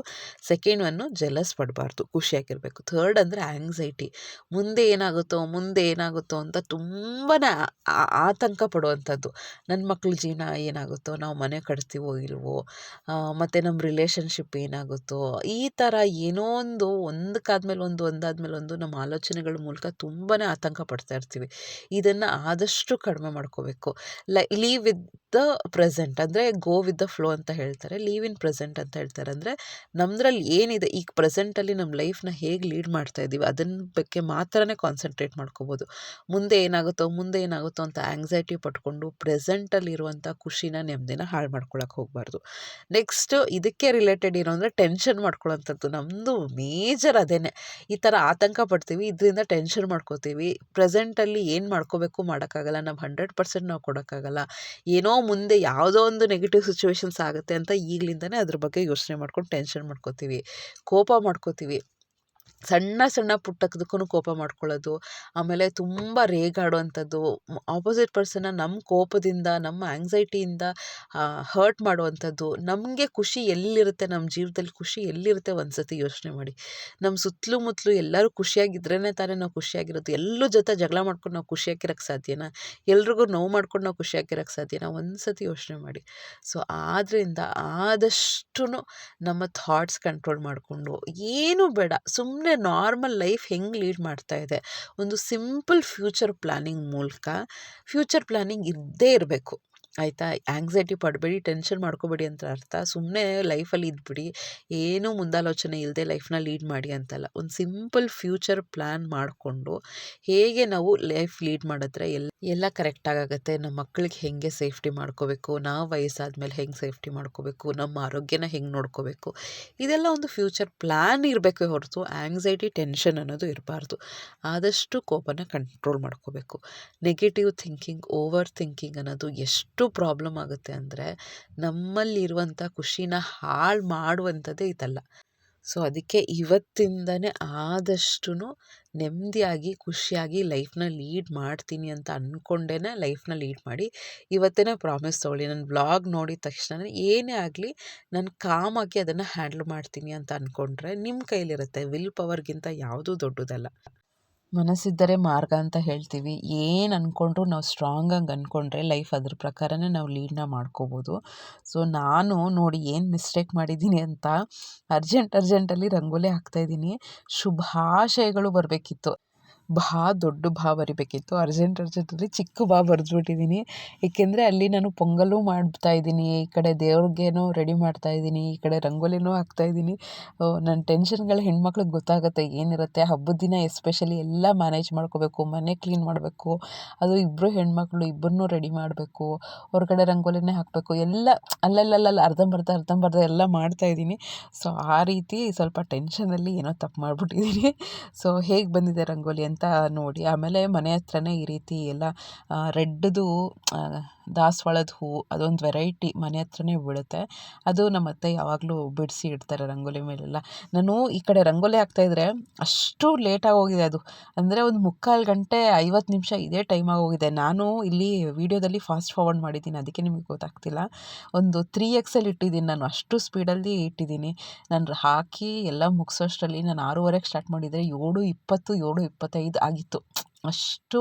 ಸೆಕೆಂಡ್ ಒನ್ನು ಜೆಲಸ್ ಪಡಬಾರ್ದು. ಖುಷಿಯಾಗಿರಬೇಕು. ಥರ್ಡ್ ಅಂದರೆ ಆ್ಯಂಗ್ಸೈಟಿ ಮುಂದೆ ಏನಾಗುತ್ತೋ ಮುಂದೆ ಏನಾಗುತ್ತೋ ಅಂತ ತುಂಬಾ ಆತಂಕ ಪಡುವಂಥದ್ದು. ನನ್ನ ಮಕ್ಳ ಜೀವನ ಏನಾಗುತ್ತೋ, ನಾವು ಮನೆ ಕಟ್ತೀವೋ ಇಲ್ವೋ ಮತ್ತು ನಮ್ಮ ರಿಲೇಷನ್ಶಿಪ್ ಏನಾಗುತ್ತೋ, ಈ ಥರ ಏನೋ ಒಂದು, ಒಂದಕ್ಕಾದ್ಮೇಲೆ ಒಂದು ಒಂದು ಒಂದಾದ್ಮೇಲೆ ಒಂದು ನಮ್ಮ ಆಲೋಚನೆಗಳ ಮೂಲಕ ತುಂಬಾ ಆತಂಕ ಪಡ್ತಾ ಇರ್ತೀವಿ. ಇದನ್ನು ಆದಷ್ಟು ಕಡಿಮೆ ಮಾಡ್ಕೋಬೇಕು. ಲೈ ಲೀವ್ ವಿತ್ ದ ಪ್ರೆಸೆಂಟ್ ಅಂದರೆ ಗೋ ವಿತ್ ದ ಫ್ಲೋ ಅಂತ ಹೇಳ್ತಾರೆ. ಲೀವ್ ಇನ್ ಪ್ರೆಸೆಂಟ್ ಅಂತ ಹೇಳ್ತಾರೆ. ಅಂದರೆ ನಮ್ಮದ್ರಲ್ಲಿ ಏನಿದೆ? ಈಗ ಪ್ರೆಸೆಂಟಲ್ಲಿ ನಮ್ಮ ಲೈಫ್ನ ಹೇಗೆ ಲೀಡ್ ಮಾಡ್ತಾ ಇದ್ದೀವಿ ಅದನ್ನ ಬಗ್ಗೆ ಮಾತ್ರನೇ ಕಾನ್ಸಂಟ್ರೇಟ್ ಮಾಡ್ಕೋಬೋದು. ಮುಂದೆ ಏನಾಗುತ್ತೋ ಮುಂದೆ ಏನಾಗುತ್ತೋ ಅಂತ ಆಂಗ್ಸೈಟಿ ಪಟ್ಕೊಂಡು ಪ್ರೆಸೆಂಟಲ್ಲಿ ಇರುವಂಥ ಖುಷಿನ, ನೆಮ್ಮದಿನ ಹಾಳು ಮಾಡ್ಕೊಳಕ್ಕೆ ಹೋಗಬಾರ್ದು. ನೆಕ್ಸ್ಟ್ ಇದಕ್ಕೆ ರಿಲೇಟೆಡ್ ಏನೋ ಅಂದರೆ ಟೆನ್ಷನ್ ಮಾಡ್ಕೊಳ್ಳೋಂಥದ್ದು ನಮ್ಮದು ಮೇಜರ್ ಅದೇನೆ. ಈ ಥರ ಆತಂಕ ಪಡ್ತೀವಿ, ಇದರಿಂದ ಟೆನ್ಷನ್ ಮಾಡ್ಕೋತೀವಿ. ಪ್ರೆಸೆಂಟಲ್ಲಿ ಏನು ಮಾಡ್ಕೋಬೇಕು ಮಾಡೋಕ್ಕಾಗಲ್ಲ. ನಾವು ಹಂಡ್ರೆಡ್ ಪರ್ಸೆಂಟ್ ನಾವು ಕೊಡೋಕ್ಕಾಗಲ್ಲ. ಏನೋ ಮುಂದೆ ಯಾವುದೋ ಒಂದು ನೆಗೆಟಿವ್ ಸಿಚುವೇಶನ್ಸ್ ಆಗುತ್ತೆ ಅಂತ ಈಗಲಿಂದನೇ ಅದ್ರ ಬಗ್ಗೆ ಯೋಚನೆ ಮಾಡ್ಕೊಂಡು ಟೆನ್ಷನ್ ಮಾಡ್ಕೋತೀವಿ. ಕೋಪ ಮಾಡ್ಕೋತೀವಿ. ಸಣ್ಣ ಸಣ್ಣ ಪುಟ್ಟದಕ್ಕೂ ಕೋಪ ಮಾಡ್ಕೊಳ್ಳೋದು, ಆಮೇಲೆ ತುಂಬ ರೇಗಾಡುವಂಥದ್ದು ಆಪೋಸಿಟ್ ಪರ್ಸನ್ನ ನಮ್ಮ ಕೋಪದಿಂದ ನಮ್ಮ ಆ್ಯಂಗ್ಸೈಟಿಯಿಂದ ಹರ್ಟ್ ಮಾಡುವಂಥದ್ದು, ನಮಗೆ ಖುಷಿ ಎಲ್ಲಿರುತ್ತೆ ನಮ್ಮ ಜೀವನದಲ್ಲಿ ಖುಷಿ ಎಲ್ಲಿರುತ್ತೆ ಒಂದು ಸತಿ ಯೋಚನೆ ಮಾಡಿ. ನಮ್ಮ ಸುತ್ತಲೂ ಮುತ್ತಲು ಎಲ್ಲರೂ ಖುಷಿಯಾಗಿದ್ರೇ ತಾನೇ ನಾವು ಖುಷಿಯಾಗಿರೋದು, ಎಲ್ಲರೂ ಜೊತೆ ಜಗಳ ಮಾಡ್ಕೊಂಡು ನಾವು ಖುಷಿಯಾಗಿರೋಕ್ಕೆ ಸಾಧ್ಯನಾ? ಎಲ್ರಿಗೂ ನೋವು ಮಾಡ್ಕೊಂಡು ನಾವು ಖುಷಿಯಾಗಿರೋಕ್ಕೆ ಸಾಧ್ಯನಾ? ಒಂದು ಸತಿ ಯೋಚನೆ ಮಾಡಿ. ಸೊ ಆದ್ದರಿಂದ ಆದಷ್ಟು ನಮ್ಮ ಥಾಟ್ಸ್ ಕಂಟ್ರೋಲ್ ಮಾಡಿಕೊಂಡು, ಏನೂ ಬೇಡ ಸುಮ್ಮನೆ ನಾರ್ಮಲ್ ಲೈಫ್ ಹೆಂಗೆ ಲೀಡ್ ಮಾಡ್ತಾ ಇದೆ? ಒಂದು ಸಿಂಪಲ್ ಫ್ಯೂಚರ್ ಪ್ಲ್ಯಾನಿಂಗ್ ಮೂಲಕ ಫ್ಯೂಚರ್ ಪ್ಲ್ಯಾನಿಂಗ್ ಇದ್ದೇ ಇರಬೇಕು. ಆಯಿತಾ? ಆ್ಯಂಗ್ಸೈಟಿ ಪಡಬೇಡಿ ಟೆನ್ಷನ್ ಮಾಡ್ಕೋಬೇಡಿ ಅಂತ ಅರ್ಥ. ಸುಮ್ಮನೆ ಲೈಫಲ್ಲಿ ಇದ್ಬಿಡಿ. ಏನೂ ಮುಂದಾಲೋಚನೆ ಇಲ್ಲದೆ ಲೈಫ್ನ ಲೀಡ್ ಮಾಡಿ ಅಂತಲ್ಲ. ಒಂದು ಸಿಂಪಲ್ ಫ್ಯೂಚರ್ ಪ್ಲ್ಯಾನ್ ಮಾಡಿಕೊಂಡು ಹೇಗೆ ನಾವು ಲೈಫ್ ಲೀಡ್ ಮಾಡಿದ್ರೆ ಎಲ್ಲ ಎಲ್ಲ ಕರೆಕ್ಟಾಗಾಗುತ್ತೆ ನಮ್ಮ ಮಕ್ಕಳಿಗೆ ಹೇಗೆ ಸೇಫ್ಟಿ ಮಾಡ್ಕೋಬೇಕು? ನಾವು ವಯಸ್ಸಾದ್ಮೇಲೆ ಹೆಂಗೆ ಸೇಫ್ಟಿ ಮಾಡ್ಕೋಬೇಕು? ನಮ್ಮ ಆರೋಗ್ಯನ ಹೆಂಗೆ ನೋಡ್ಕೋಬೇಕು? ಇದೆಲ್ಲ ಒಂದು ಫ್ಯೂಚರ್ ಪ್ಲ್ಯಾನ್ ಇರಬೇಕು ಹೊರತು ಆ್ಯಂಗ್ಸೈಟಿ ಟೆನ್ಷನ್ ಅನ್ನೋದು ಇರಬಾರ್ದು. ಆದಷ್ಟು ಕೋಪನ ಕಂಟ್ರೋಲ್ ಮಾಡ್ಕೋಬೇಕು. ನೆಗೆಟಿವ್ ಥಿಂಕಿಂಗ್ ಓವರ್ ಥಿಂಕಿಂಗ್ ಅನ್ನೋದು ಎಷ್ಟು ಪ್ರಾಬ್ಲಮ್ ಆಗುತ್ತೆ ಅಂದರೆ ನಮ್ಮಲ್ಲಿರುವಂಥ ಖುಷಿನ ಹಾಳು ಮಾಡುವಂಥದ್ದೇ ಇದಲ್ಲ. ಸೊ, ಅದಕ್ಕೆ ಇವತ್ತಿಂದನೇ ಆದಷ್ಟು ನೆಮ್ಮದಿಯಾಗಿ, ಖುಷಿಯಾಗಿ ಲೈಫ್ನ ಲೀಡ್ ಮಾಡ್ತೀನಿ ಅಂತ ಅಂದ್ಕೊಂಡೇ ಲೈಫ್ನ ಲೀಡ್ ಮಾಡಿ ಇವತ್ತೇ ಪ್ರಾಮಿಸ್ ತೊಗೊಳ್ಳಿ ನನ್ನ ಬ್ಲಾಗ್ ನೋಡಿದ ತಕ್ಷಣ ಏನೇ ಆಗಲಿ ನಾನು ಕಾಮಾಗಿ ಅದನ್ನು ಹ್ಯಾಂಡ್ಲ್ ಮಾಡ್ತೀನಿ ಅಂತ ಅಂದ್ಕೊಂಡ್ರೆ ನಿಮ್ಮ ಕೈಲಿರುತ್ತೆ, ವಿಲ್ ಪವರ್ಗಿಂತ ಯಾವುದೂ ದೊಡ್ಡದಲ್ಲ. ಮನಸ್ಸಿದ್ದರೆ ಮಾರ್ಗ ಅಂತ ಹೇಳ್ತೀವಿ. ಏನು ಅಂದ್ಕೊಂಡ್ರು ನಾವು ಸ್ಟ್ರಾಂಗ್ ಸ್ಟ್ರಾಂಗಾಗಿ ಅಂದ್ಕೊಂಡ್ರೆ ಲೈಫ್ ಅದ್ರ ಪ್ರಕಾರನೇ ನಾವು ಲೀಡ್ನ ಮಾಡ್ಕೋಬೋದು. ಸೊ ನಾನು ನೋಡಿ ಏನು ಮಿಸ್ಟೇಕ್ ಮಾಡಿದ್ದೀನಿ ಅಂತ ಅರ್ಜೆಂಟ್ ಅರ್ಜೆಂಟಲ್ಲಿ ರಂಗೋಲಿ ಹಾಕ್ತಾಯಿದ್ದೀನಿ ಶುಭಾಶಯಗಳು ಬರಬೇಕಿತ್ತು. ಭಾ ದೊಡ್ಡ ಬಾ ಬರಿಬೇಕಿತ್ತು. ಅರ್ಜೆಂಟ್ ಅರ್ಜೆಂಟಲ್ಲಿ ಚಿಕ್ಕ ಬಾ ಬರೆದ್ಬಿಟ್ಟಿದ್ದೀನಿ. ಏಕೆಂದರೆ ಅಲ್ಲಿ ನಾನು ಪೊಂಗಲ್ಲು ಇದ್ದೀನಿ. ಈ ಕಡೆ ದೇವ್ರಿಗೇನೋ ರೆಡಿ ಮಾಡ್ತಾ ಇದ್ದೀನಿ. ಈ ಕಡೆ ರಂಗೋಲಿನೂ ಹಾಕ್ತಾಯಿದ್ದೀನಿ ನನ್ನ ಟೆನ್ಷನ್ಗಳು ಹೆಣ್ಮಕ್ಳಿಗೆ ಗೊತ್ತಾಗುತ್ತೆ ಏನಿರುತ್ತೆ. ಹಬ್ಬದ ದಿನ ಎಸ್ಪೆಷಲಿ ಎಲ್ಲ ಮ್ಯಾನೇಜ್ ಮಾಡ್ಕೋಬೇಕು. ಮನೆ ಕ್ಲೀನ್ ಮಾಡಬೇಕು. ಅದು ಇಬ್ಬರು ಹೆಣ್ಮಕ್ಳು ಇಬ್ಬರನ್ನೂ ರೆಡಿ ಮಾಡಬೇಕು. ಹೊರಗಡೆ ರಂಗೋಲಿನೇ ಹಾಕಬೇಕು. ಎಲ್ಲ ಅಲ್ಲಲ್ಲಲ್ಲ ಅರ್ಧಂಬರ್ಧ ಅರ್ಧಂಬರ್ಧ ಎಲ್ಲ ಮಾಡ್ತಾಯಿದ್ದೀನಿ ಸೊ, ಆ ರೀತಿ ಸ್ವಲ್ಪ ಟೆನ್ಷನಲ್ಲಿ ಏನೋ ತಪ್ಪು ಮಾಡಿಬಿಟ್ಟಿದ್ದೀನಿ. ಸೊ, ಹೇಗೆ ಬಂದಿದೆ ರಂಗೋಲಿ ಅಂತ ಅಂತ ನೋಡಿ. ಆಮೇಲೆ ಮನೆ ಹತ್ರನೇ ಈ ರೀತಿ ಎಲ್ಲ ರೆಡ್ದು ದಾಸವಾಳದ ಹೂವು ಅದೊಂದು ವೆರೈಟಿ ಮನೆ ಹತ್ರನೇ ಬೀಳುತ್ತೆ. ಅದು ನಮ್ಮ ಅತ್ತೆ ಯಾವಾಗಲೂ ಬಿಡಿಸಿ ಇಡ್ತಾರೆ ರಂಗೋಲಿ ಮೇಲೆಲ್ಲ. ನಾನು ಈ ಕಡೆ ರಂಗೋಲಿ ಹಾಕ್ತಾಯಿದ್ರೆ ಅಷ್ಟು ಲೇಟಾಗಿ ಹೋಗಿದೆ ಅದು. ಅಂದರೆ ಒಂದು ಮುಕ್ಕಾಲು ಗಂಟೆ ಐವತ್ತು ನಿಮಿಷ ಇದೇ ಟೈಮಾಗಿ ಹೋಗಿದೆ. ನಾನು ಇಲ್ಲಿ ವೀಡಿಯೋದಲ್ಲಿ ಫಾಸ್ಟ್ ಫಾರ್ವರ್ಡ್ ಮಾಡಿದ್ದೀನಿ, ಅದಕ್ಕೆ ನಿಮಗೆ ಗೊತ್ತಾಗ್ತಿಲ್ಲ. ಒಂದು ತ್ರೀ ಎಕ್ಸಲ್ಲಿ ಇಟ್ಟಿದ್ದೀನಿ ನಾನು, ಅಷ್ಟು ಸ್ಪೀಡಲ್ಲಿ ಇಟ್ಟಿದ್ದೀನಿ. ನಾನು ಹಾಕಿ ಎಲ್ಲ ಮುಗಿಸೋಷ್ಟರಲ್ಲಿ ನಾನು ಆರೂವರೆಗೆ ಸ್ಟಾರ್ಟ್ ಮಾಡಿದರೆ ಏಳು ಇಪ್ಪತ್ತು, ಏಳು ಇಪ್ಪತ್ತೈದು ಆಗಿತ್ತು. ಅಷ್ಟು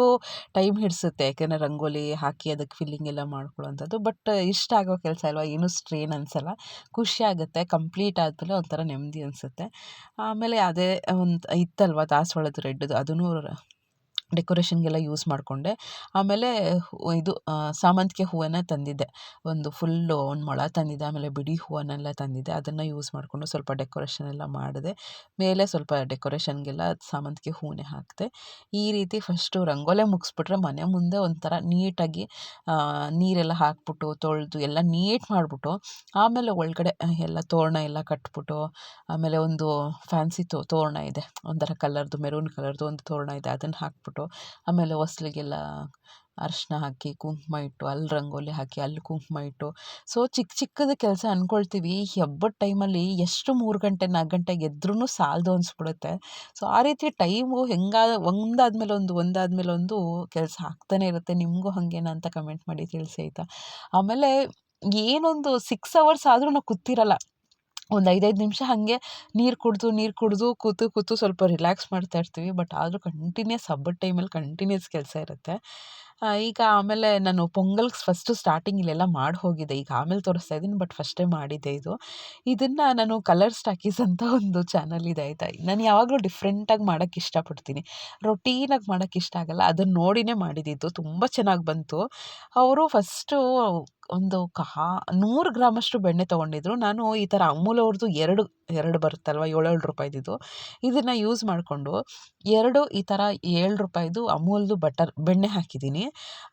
ಟೈಮ್ ಹಿಡಿಸುತ್ತೆ. ಯಾಕೆಂದರೆ ರಂಗೋಲಿ ಹಾಕಿ ಅದಕ್ಕೆ ಫಿಲ್ಲಿಂಗ್ ಎಲ್ಲ ಮಾಡ್ಕೊಳ್ಳೋವಂಥದ್ದು ಬಟ್ ಇಷ್ಟ ಆಗೋ ಕೆಲಸ ಅಲ್ವಾ? ಏನು ಸ್ಟ್ರೈನ್ ಅನಿಸಲ್ಲ. ಖುಷಿ ಆಗುತ್ತೆ. ಕಂಪ್ಲೀಟ್ ಆದಮೇಲೆ ಒಂಥರ ನೆಮ್ಮದಿ ಅನಿಸುತ್ತೆ. ಆಮೇಲೆ ಅದೇ ಒಂದು ಇತ್ತಲ್ವ? ದಾಸವಾಳದ ರೆಡ್ದು. ಅದೂ ಡೆಕೋರೇಷನ್ಗೆಲ್ಲ ಯೂಸ್ ಮಾಡಿಕೊಂಡೆ. ಆಮೇಲೆ ಇದು ಸಾಮಂತಿಗೆ ಹೂವನ್ನು ತಂದಿದ್ದೆ. ಒಂದು ಫುಲ್ಲು ಒಂದು ಮೊಳ ತಂದಿದ್ದೆ. ಆಮೇಲೆ ಬಿಡಿ ಹೂವನ್ನೆಲ್ಲ ತಂದಿದ್ದೆ. ಅದನ್ನು ಯೂಸ್ ಮಾಡಿಕೊಂಡು ಸ್ವಲ್ಪ ಡೆಕೋರೇಷನ್ ಎಲ್ಲ ಮಾಡಿದೆ. ಮೇಲೆ ಸ್ವಲ್ಪ ಡೆಕೋರೇಷನ್ಗೆಲ್ಲ ಸಾಮಂತಿಗೆ ಹೂವನ್ನೇ ಹಾಕಿದೆ. ಈ ರೀತಿ ಫಸ್ಟು ರಂಗೋಲೆ ಮುಗಿಸ್ಬಿಟ್ರೆ ಮನೆ ಮುಂದೆ ಒಂಥರ ನೀಟಾಗಿ ನೀರೆಲ್ಲ ಹಾಕ್ಬಿಟ್ಟು, ತೊಳೆದು ಎಲ್ಲ ನೀಟ್ ಮಾಡಿಬಿಟ್ಟು, ಆಮೇಲೆ ಒಳಗಡೆ ಎಲ್ಲ ತೋರಣ ಎಲ್ಲ ಕಟ್ಬಿಟ್ಟು, ಆಮೇಲೆ ಒಂದು ಫ್ಯಾನ್ಸಿ ತೋರಣ ಇದೆ. ಒಂಥರ ಕಲರ್ದು ಮೆರೂನ್ ಕಲರ್ದು ಒಂದು ತೋರಣ ಇದೆ. ಅದನ್ನು ಹಾಕ್ಬಿಟ್ಟು ಆಮೇಲೆ ಹೊಸ್ಲಿಗೆಲ್ಲ ಅರಿಶಿನ ಹಾಕಿ, ಕುಂಕುಮ ಇಟ್ಟು, ಅಲ್ಲಿ ರಂಗೋಲಿ ಹಾಕಿ, ಅಲ್ಲಿ ಕುಂಕುಮ ಇಟ್ಟು. ಸೊ ಚಿಕ್ಕ ಚಿಕ್ಕದ ಕೆಲಸ ಅಂದ್ಕೊಳ್ತೀವಿ ಈ ಹಬ್ಬದ ಟೈಮಲ್ಲಿ ಎಷ್ಟು ಮೂರು ಗಂಟೆ, ನಾಲ್ಕು ಗಂಟೆಗೆ ಎದ್ರೂ ಸಾಲದು ಅನಿಸ್ಬಿಡುತ್ತೆ. ಸೊ ಆ ರೀತಿ ಟೈಮು ಹೆಂಗಾದ ಒಂದಾದ್ಮೇಲೆ ಒಂದು ಒಂದಾದ್ಮೇಲೆ ಒಂದು ಕೆಲಸ ಆಗ್ತಾನೆ ಇರುತ್ತೆ. ನಿಮಗೂ ಹಾಗೇನಾ ಅಂತ ಕಮೆಂಟ್ ಮಾಡಿ ತಿಳಿಸಿ ಆಯಿತಾ? ಆಮೇಲೆ ಏನೊಂದು ಸಿಕ್ಸ್ ಅವರ್ಸ್ ಆದರೂ ನಾವು ಕೂತಿರಲ್ಲ. ಒಂದು ಐದೈದು ನಿಮಿಷ ಹಾಗೆ ನೀರು ಕುಡಿದು ನೀರು ಕುಡಿದು, ಕೂತು ಕೂತು ಸ್ವಲ್ಪ ರಿಲ್ಯಾಕ್ಸ್ ಮಾಡ್ತಾ ಇರ್ತೀವಿ. ಬಟ್ ಆದರೂ ಕಂಟಿನ್ಯೂಸ್ ಹಬ್ಬದ ಟೈಮಲ್ಲಿ ಕಂಟಿನ್ಯೂಸ್ ಕೆಲಸ ಇರುತ್ತೆ. ಈಗ ಆಮೇಲೆ ನಾನು ಪೊಂಗಲ್ಗೆ ಫಸ್ಟು ಸ್ಟಾರ್ಟಿಂಗ್ ಇಲ್ಲೆಲ್ಲ ಮಾಡಿ ಹೋಗಿದ್ದೆ. ಈಗ ಆಮೇಲೆ ತೋರಿಸ್ತಾ ಇದ್ದೀನಿ ಬಟ್ ಫಸ್ಟೇ ಮಾಡಿದ್ದೆ ಇದು. ಇದನ್ನು ನಾನು ಕಲರ್ ಸ್ಟಾಕೀಸ್ ಅಂತ ಒಂದು ಚಾನಲ್ ಇದೆ, ಆಯಿತಾ? ನಾನು ಯಾವಾಗಲೂ ಡಿಫ್ರೆಂಟಾಗಿ ಮಾಡೋಕ್ಕೆ ಇಷ್ಟಪಡ್ತೀನಿ. ರೊಟೀನಾಗಿ ಮಾಡೋಕ್ಕೆ ಇಷ್ಟ ಆಗಲ್ಲ. ಅದನ್ನು ನೋಡಿನೇ ಮಾಡಿದ್ದಿದ್ದು ತುಂಬ ಚೆನ್ನಾಗಿ ಬಂತು. ಅವರು ಫಸ್ಟು ಒಂದು ಕಾ ನೂರು ಗ್ರಾಮಷ್ಟು ಬೆಣ್ಣೆ ತೊಗೊಂಡಿದ್ರು. ನಾನು ಈ ಥರ ಅಮೂಲ್ ಅವ್ರದ್ದು ಎರಡು ಎರಡು ಬರುತ್ತಲ್ವ, ಏಳೇಳು ರೂಪಾಯಿದಿದು ಇದನ್ನು ಯೂಸ್ ಮಾಡಿಕೊಂಡು ಎರಡು ಈ ಥರ ಏಳು ರೂಪಾಯಿದು ಅಮೂಲ್ದು ಬಟರ್, ಬೆಣ್ಣೆ ಹಾಕಿದ್ದೀನಿ.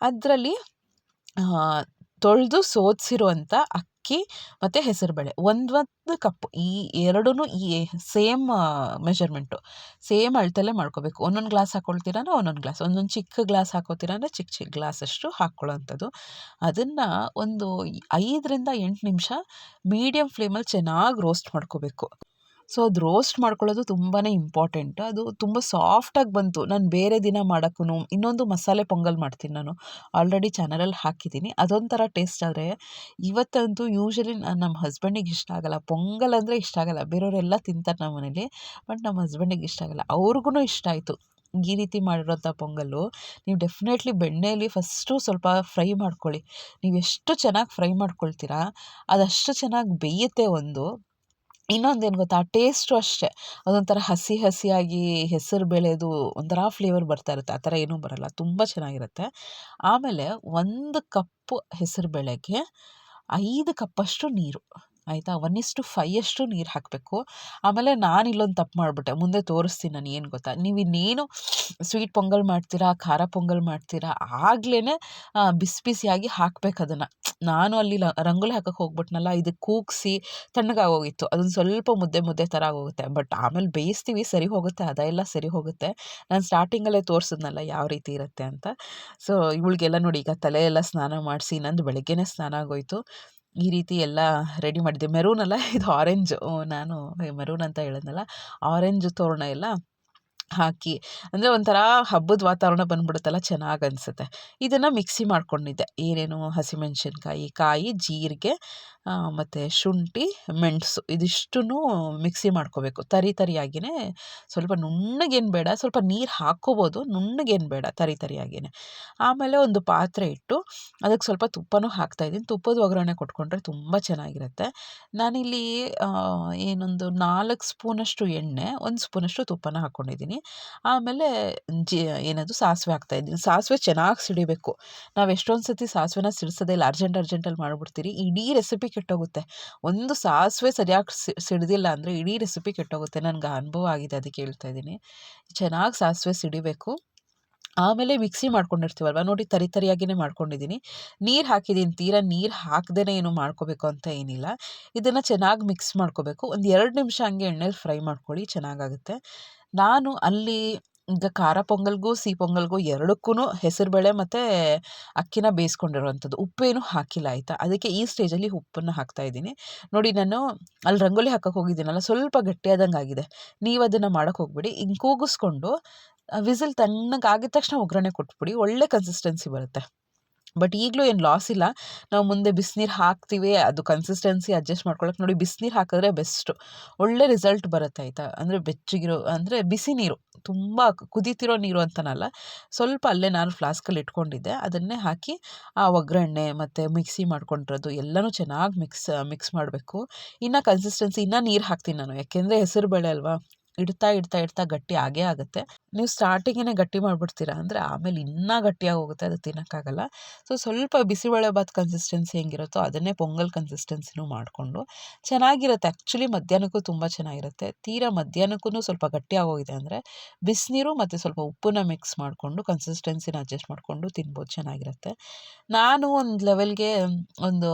ಅದರಲ್ಲಿ ತೊಳೆದು ಸೋದಿಸಿರುವಂಥ ಅಕ್ಕಿ, ಮತ್ತು ಹೆಸರುಬೇಳೆ. ಒಂದು ಒಂದು ಕಪ್ ಈ ಎರಡೂ ಈ ಸೇಮ್ ಮೆಷರ್ಮೆಂಟು. ಸೇಮ್ ಅಳತೆಲ್ಲೇ ಮಾಡ್ಕೋಬೇಕು. ಒಂದೊಂದು ಗ್ಲಾಸ್ ಹಾಕ್ಕೊಳ್ತೀರ ಅಂದರೆ ಒಂದೊಂದು ಗ್ಲಾಸ್. ಒಂದೊಂದು ಚಿಕ್ಕ ಗ್ಲಾಸ್ ಹಾಕೋತೀರ ಅಂದರೆ ಚಿಕ್ಕ ಚಿಕ್ಕ ಗ್ಲಾಸಷ್ಟು ಹಾಕ್ಕೊಳ್ಳೋವಂಥದ್ದು ಅದನ್ನು ಒಂದು ಐದರಿಂದ ಎಂಟು ನಿಮಿಷ ಮೀಡಿಯಮ್ ಫ್ಲೇಮಲ್ಲಿ ಚೆನ್ನಾಗಿ ರೋಸ್ಟ್ ಮಾಡ್ಕೋಬೇಕು. ಸೊ, ಅದು ರೋಸ್ಟ್ ಮಾಡ್ಕೊಳ್ಳೋದು ತುಂಬಾ ಇಂಪಾರ್ಟೆಂಟ್. ಅದು ತುಂಬ ಸಾಫ್ಟಾಗಿ ಬಂತು. ನಾನು ಬೇರೆ ದಿನ ಮಾಡೋಕ್ಕೂ ಇನ್ನೊಂದು ಮಸಾಲೆ ಪೊಂಗಲ್ ಮಾಡ್ತೀನಿ ನಾನು. ಆಲ್ರೆಡಿ ಚಾನಲಲ್ಲಿ ಹಾಕಿದ್ದೀನಿ. ಅದೊಂಥರ ಟೇಸ್ಟ್ ಆದರೆ ಇವತ್ತಂತೂ ಯೂಶ್ವಲಿ ನಮ್ಮ ಹಸ್ಬೆಂಡಿಗೆ ಇಷ್ಟ ಆಗೋಲ್ಲ. ಪೊಂಗಲ್ ಅಂದರೆ ಇಷ್ಟ ಆಗಲ್ಲ. ಬೇರೆಯವರೆಲ್ಲ ತಿಂತಾರೆ ನಮ್ಮ ಮನೇಲಿ, ಬಟ್ ನಮ್ಮ ಹಸ್ಬೆಂಡಿಗೆ ಇಷ್ಟ ಆಗಲ್ಲ. ಅವ್ರಿಗೂ ಇಷ್ಟ ಆಯಿತು. ಈ ರೀತಿ ಮಾಡಿರೋಂಥ ಪೊಂಗಲ್ಲು, ನೀವು ಡೆಫಿನೆಟ್ಲಿ ಬೆಣ್ಣೆಯಲ್ಲಿ ಫಸ್ಟು ಸ್ವಲ್ಪ ಫ್ರೈ ಮಾಡ್ಕೊಳ್ಳಿ. ನೀವು ಎಷ್ಟು ಚೆನ್ನಾಗಿ ಫ್ರೈ ಮಾಡ್ಕೊಳ್ತೀರಾ, ಅದಷ್ಟು ಚೆನ್ನಾಗಿ ಬೇಯುತ್ತೆ ಒಂದು. ಇನ್ನೊಂದೇನು ಗೊತ್ತಾ? ಟೇಸ್ಟು ಅಷ್ಟೇ. ಅದೊಂಥರ ಹಸಿ ಹಸಿಯಾಗಿ ಹೆಸರು ಬೇಳೆದು ಒಂಥರ ಫ್ಲೇವರ್ ಬರ್ತಾ ಇರುತ್ತೆ. ಆ ಥರ ಏನೂ ಬರೋಲ್ಲ. ತುಂಬ ಚೆನ್ನಾಗಿರುತ್ತೆ. ಆಮೇಲೆ ಒಂದು ಕಪ್ಪು ಹೆಸರು ಬೇಳೆಗೆ ಐದು ಕಪ್ಪಷ್ಟು ನೀರು. ಆಯಿತಾ? ಒನ್ ಇಷ್ಟು ಫೈ ಅಷ್ಟು ನೀರು ಹಾಕಬೇಕು. ಆಮೇಲೆ ನಾನು ಇಲ್ಲೊಂದು ತಪ್ಪು ಮಾಡಿಬಿಟ್ಟೆ. ಮುಂದೆ ತೋರಿಸ್ತೀನಿ ನಾನು ಏನು ಗೊತ್ತಾ? ನೀವು ಇನ್ನೇನು ಸ್ವೀಟ್ ಪೊಂಗಲ್ ಮಾಡ್ತೀರಾ, ಖಾರ ಪೊಂಗಲ್ ಮಾಡ್ತೀರಾ ಆಗ್ಲೇ ಬಿಸಿ ಬಿಸಿಯಾಗಿ ಹಾಕ್ಬೇಕು ಅದನ್ನು. ನಾನು ಅಲ್ಲಿ ರಂಗೋಲಿ ಹಾಕಕ್ಕೆ ಹೋಗ್ಬಿಟ್ನಲ್ಲ, ಇದು ಕೂಗಿಸಿ ತಣ್ಣಗಾಗೋಗಿತ್ತು. ಅದೊಂದು ಸ್ವಲ್ಪ ಮುದ್ದೆ ಮುದ್ದೆ ಥರ ಆಗೋಗುತ್ತೆ. ಬಟ್ ಆಮೇಲೆ ಬೇಯಿಸ್ತೀವಿ, ಸರಿ ಹೋಗುತ್ತೆ. ಅದೆಲ್ಲ ಸರಿ ಹೋಗುತ್ತೆ. ನಾನು ಸ್ಟಾರ್ಟಿಂಗಲ್ಲೇ ತೋರಿಸಿದ್ನಲ್ಲ ಯಾವ ರೀತಿ ಇರುತ್ತೆ ಅಂತ. ಸೊ ಇವಳಿಗೆಲ್ಲ ನೋಡಿ, ಈಗ ತಲೆ ಎಲ್ಲ ಸ್ನಾನ ಮಾಡಿಸಿ ನಂದು ಬೆಳಗ್ಗೆನೇ ಸ್ನಾನ ಆಗೋಯ್ತು. ಈ ರೀತಿ ಎಲ್ಲ ರೆಡಿ ಮಾಡಿದ್ದೆ. ಮೆರೂನ್ ಅಲ್ಲ, ಇದು ಆರೆಂಜ್ ನಾನು ಮೆರೂನ್ ಅಂತ ಹೇಳಿದ್ನಲ್ಲ ಆರೆಂಜ್ ತೋರಣ ಎಲ್ಲ ಹಾಕಿ. ಅಂದರೆ ಒಂಥರ ಹಬ್ಬದ ವಾತಾವರಣ ಬಂದ್ಬಿಡುತ್ತಲ್ಲ, ಚೆನ್ನಾಗಿ ಅನಿಸುತ್ತೆ. ಇದನ್ನು ಮಿಕ್ಸಿ ಮಾಡ್ಕೊಂಡಿದ್ದೆ. ಏನೇನು ಹಸಿಮೆಣ್ಸಿನ್ಕಾಯಿ, ಕಾಯಿ, ಜೀರಿಗೆ ಮತ್ತು ಶುಂಠಿ, ಮೆಣಸು ಇದಿಷ್ಟು ಮಿಕ್ಸಿ ಮಾಡ್ಕೋಬೇಕು. ತರಿ ತರಿಯಾಗಿಯೇ ಸ್ವಲ್ಪ ನುಣ್ಣಗೇನು ಬೇಡ. ಸ್ವಲ್ಪ ನೀರು ಹಾಕ್ಕೋಬೋದು, ನುಣ್ಣಗೇನು ಬೇಡ ತರಿ ತರಿಯಾಗಿಯೇ ಆಮೇಲೆ ಒಂದು ಪಾತ್ರೆ ಇಟ್ಟು ಅದಕ್ಕೆ ಸ್ವಲ್ಪ ತುಪ್ಪನೂ ಹಾಕ್ತಾಯಿದ್ದೀನಿ ತುಪ್ಪದ ಒಗ್ಗರಣೆ ಕೊಟ್ಕೊಂಡ್ರೆ ತುಂಬ ಚೆನ್ನಾಗಿರುತ್ತೆ. ನಾನಿಲ್ಲಿ ಏನೊಂದು ನಾಲ್ಕು ಸ್ಪೂನಷ್ಟು ಎಣ್ಣೆ, ಒಂದು ಸ್ಪೂನಷ್ಟು ತುಪ್ಪನ ಹಾಕ್ಕೊಂಡಿದ್ದೀನಿ. ಆಮೇಲೆ ಜಿ ಏನದು ಸಾಸಿವೆ ಹಾಕ್ತಾಯಿದ್ದೀನಿ ಸಾಸಿವೆ ಚೆನ್ನಾಗಿ ಸಿಡಿಬೇಕು. ನಾವು ಎಷ್ಟೊಂದು ಸತಿ ಸಾಸಿವೆನ ಸಿಡಿಸೋದೇ ಇಲ್ಲ, ಅರ್ಜೆಂಟ್ ಅರ್ಜೆಂಟಲ್ಲಿ ಮಾಡಿಬಿಡ್ತೀರಿ. ಇಡೀ ರೆಸಿಪಿ ಕೆಟ್ಟೋಗುತ್ತೆ. ಒಂದು ಸಾಸಿವೆ ಸರಿಯಾಗಿ ಸಿಡಿದಿಲ್ಲ ಅಂದರೆ ಇಡೀ ರೆಸಿಪಿ ಕೆಟ್ಟೋಗುತ್ತೆ. ನನಗೆ ಅನುಭವ ಆಗಿದೆ ಅದಕ್ಕೆ ಹೇಳ್ತಾ ಇದ್ದೀನಿ. ಚೆನ್ನಾಗಿ ಸಾಸಿವೆ ಸಿಡಿಬೇಕು. ಆಮೇಲೆ ಮಿಕ್ಸಿ ಮಾಡ್ಕೊಂಡಿರ್ತೀವಲ್ವ? ನೋಡಿ ತರಿ ತರಿಯಾಗಿಯೇ ಮಾಡ್ಕೊಂಡಿದ್ದೀನಿ. ನೀರು ಹಾಕಿದ್ದೀನಿ ತೀರಾ, ನೀರು ಹಾಕ್ದೇ ಏನು ಮಾಡ್ಕೋಬೇಕು ಅಂತ ಏನಿಲ್ಲ. ಇದನ್ನು ಚೆನ್ನಾಗಿ ಮಿಕ್ಸ್ ಮಾಡ್ಕೋಬೇಕು. ಒಂದು ಎರಡು ನಿಮಿಷ ಹಂಗೆ ಎಣ್ಣೆಲಿ ಫ್ರೈ ಮಾಡ್ಕೊಳ್ಳಿ, ಚೆನ್ನಾಗಾಗುತ್ತೆ. ನಾನು ಅಲ್ಲಿ ಈಗ ಖಾರ ಪೊಂಗಲ್ಗೂ, ಸಿಹಿ ಪೊಂಗಲ್ಗೂ ಎರಡಕ್ಕೂ ಹೆಸರುಬೇಳೆ ಮತ್ತು ಅಕ್ಕಿನ ಬೇಯಿಸ್ಕೊಂಡಿರುವಂಥದ್ದು. ಉಪ್ಪೇನು ಹಾಕಿಲ್ಲ ಆಯಿತಾ? ಅದಕ್ಕೆ ಈ ಸ್ಟೇಜಲ್ಲಿ ಉಪ್ಪನ್ನು ಹಾಕ್ತಾಯಿದ್ದೀನಿ ನೋಡಿ, ನಾನು ಅಲ್ಲಿ ರಂಗೋಲಿ ಹಾಕಕ್ಕೆ ಹೋಗಿದ್ದೀನಲ್ಲ, ಸ್ವಲ್ಪ ಗಟ್ಟಿಯಾದಂಗೆ ಆಗಿದೆ ನೀವು ಅದನ್ನು ಮಾಡೋಕ್ಕೆ ಹೋಗ್ಬಿಡಿ. ಹಿಂಗೆ ಕೂಗಿಸ್ಕೊಂಡು ವಿಸಿಲ್ ತಣ್ಣಗಾಗಿದ ತಕ್ಷಣ ಒಗ್ಗರಣೆ ಕೊಟ್ಬಿಡಿ. ಒಳ್ಳೆ ಕನ್ಸಿಸ್ಟೆನ್ಸಿ ಬರುತ್ತೆ. ಬಟ್ ಈಗಲೂ ಏನು ಲಾಸ್ ಇಲ್ಲ. ನಾವು ಮುಂದೆ ಬಿಸಿನೀರು ಹಾಕ್ತೀವಿ, ಅದು ಕನ್ಸಿಸ್ಟೆನ್ಸಿ ಅಡ್ಜಸ್ಟ್ ಮಾಡ್ಕೊಳಕ್ಕೆ ನೋಡಿ ಬಿಸಿನೀರು ಹಾಕಿದ್ರೆ ಬೆಸ್ಟು ಒಳ್ಳೆ ರಿಸಲ್ಟ್ ಬರುತ್ತೆ ಆಯಿತಾ? ಅಂದರೆ ಬೆಚ್ಚಗಿರೋ, ಅಂದರೆ ಬಿಸಿ ನೀರು, ತುಂಬ ಕುದೀತಿರೋ ನೀರು ಅಂತನಲ್ಲ. ಸ್ವಲ್ಪ ಅಲ್ಲೇ ನಾನು ಫ್ಲಾಸ್ಕಲ್ಲಿ ಇಟ್ಕೊಂಡಿದ್ದೆ. ಅದನ್ನೇ ಹಾಕಿ ಆ ಒಗ್ಗರಣೆ ಮತ್ತು ಮಿಕ್ಸಿ ಮಾಡ್ಕೊಂಡಿರೋದು ಎಲ್ಲನೂ ಚೆನ್ನಾಗಿ ಮಿಕ್ಸ್ ಮಿಕ್ಸ್ ಮಾಡಬೇಕು. ಇನ್ನು ಕನ್ಸಿಸ್ಟೆನ್ಸಿ ಇನ್ನೂ ನೀರು ಹಾಕ್ತೀನಿ ನಾನು. ಯಾಕೆಂದರೆ ಹೆಸರು ಬೇಳೆ ಅಲ್ವಾ? ಇಡ್ತಾ ಇಡ್ತಾ ಇಡ್ತಾ ಗಟ್ಟಿ ಆಗೇ ಆಗುತ್ತೆ. ನೀವು ಸ್ಟಾರ್ಟಿಂಗೇ ಗಟ್ಟಿ ಮಾಡಿಬಿಡ್ತೀರಾ ಅಂದರೆ ಆಮೇಲೆ ಇನ್ನೂ ಗಟ್ಟಿಯಾಗಿ ಹೋಗುತ್ತೆ, ಅದು ತಿನ್ನೋಕ್ಕಾಗಲ್ಲ. ಸೊ ಸ್ವಲ್ಪ ಬಿಸಿಬೇಳೆಭಾತ್ ಕನ್ಸಿಸ್ಟೆನ್ಸಿ ಹೆಂಗಿರುತ್ತೋ ಅದನ್ನೇ ಪೊಂಗಲ್ ಕನ್ಸಿಸ್ಟೆನ್ಸಿನೂ ಮಾಡಿಕೊಂಡು ಚೆನ್ನಾಗಿರುತ್ತೆ. ಆ್ಯಕ್ಚುಲಿ ಮಧ್ಯಾಹ್ನಕ್ಕೂ ತುಂಬ ಚೆನ್ನಾಗಿರುತ್ತೆ. ತೀರಾ ಮಧ್ಯಾಹ್ನಕ್ಕೂ ಸ್ವಲ್ಪ ಗಟ್ಟಿಯಾಗೋಗಿದೆ ಅಂದರೆ ಬಿಸಿನೀರು ಮತ್ತು ಸ್ವಲ್ಪ ಉಪ್ಪನ್ನ ಮಿಕ್ಸ್ ಮಾಡಿಕೊಂಡು ಕನ್ಸಿಸ್ಟೆನ್ಸಿನ ಅಡ್ಜಸ್ಟ್ ಮಾಡಿಕೊಂಡು ತಿನ್ಬೋದು, ಚೆನ್ನಾಗಿರುತ್ತೆ. ನಾನು ಒಂದು ಲೆವೆಲ್ಗೆ ಒಂದು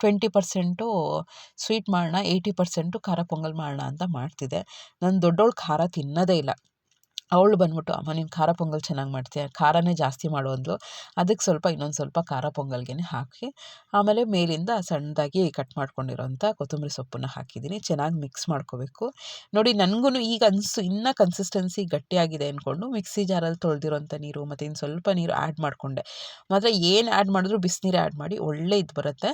ಟ್ವೆಂಟಿ ಪರ್ಸೆಂಟು ಸ್ವೀಟ್ ಮಾಡೋಣ ಏಯ್ಟಿ ಪರ್ಸೆಂಟು ಖಾರ ಪೊಂಗಲ್ ಮಾಡೋಣ ಅಂತ ಮಾಡ್ತಿದ್ದೆ. ನನ್ನ ದೊಡ್ಡವಳು ಖಾರ ತಿನ್ನೋದೇ ಇಲ್ಲ. ಅವಳು ಬಂದ್ಬಿಟ್ಟು, ಅಮ್ಮ, ನೀನು ಖಾರ ಪೊಂಗಲ್ ಚೆನ್ನಾಗಿ ಮಾಡ್ತೀಯ? ಖಾರನೇ ಜಾಸ್ತಿ ಮಾಡು ಅದಕ್ಕೆ ಸ್ವಲ್ಪ ಇನ್ನೊಂದು ಸ್ವಲ್ಪ ಖಾರ ಪೊಂಗಲ್ಗೆ ಹಾಕಿ, ಆಮೇಲೆ ಮೇಲಿಂದ ಸಣ್ಣದಾಗಿ ಕಟ್ ಮಾಡ್ಕೊಂಡಿರೋಂಥ ಕೊತ್ತಂಬರಿ ಸೊಪ್ಪನ್ನು ಹಾಕಿದ್ದೀನಿ. ಚೆನ್ನಾಗಿ ಮಿಕ್ಸ್ ಮಾಡ್ಕೋಬೇಕು. ನೋಡಿ ನನಗೂ ಈಗ ಅನಿಸು, ಇನ್ನೂ ಕನ್ಸಿಸ್ಟೆನ್ಸಿ ಗಟ್ಟಿಯಾಗಿದೆ ಅಂದ್ಕೊಂಡು ಮಿಕ್ಸಿ ಜಾರಲ್ಲಿ ತೊಳೆದಿರೋಂಥ ನೀರು ಮತ್ತು ಇನ್ನು ಸ್ವಲ್ಪ ನೀರು ಆ್ಯಡ್ ಮಾಡಿಕೊಂಡೆ. ಮಾತ್ರ ಏನು ಆ್ಯಡ್ ಮಾಡಿದ್ರು ಬಿಸಿನೀರು ಆ್ಯಡ್ ಮಾಡಿ, ಒಳ್ಳೆ ಇದು ಬರುತ್ತೆ.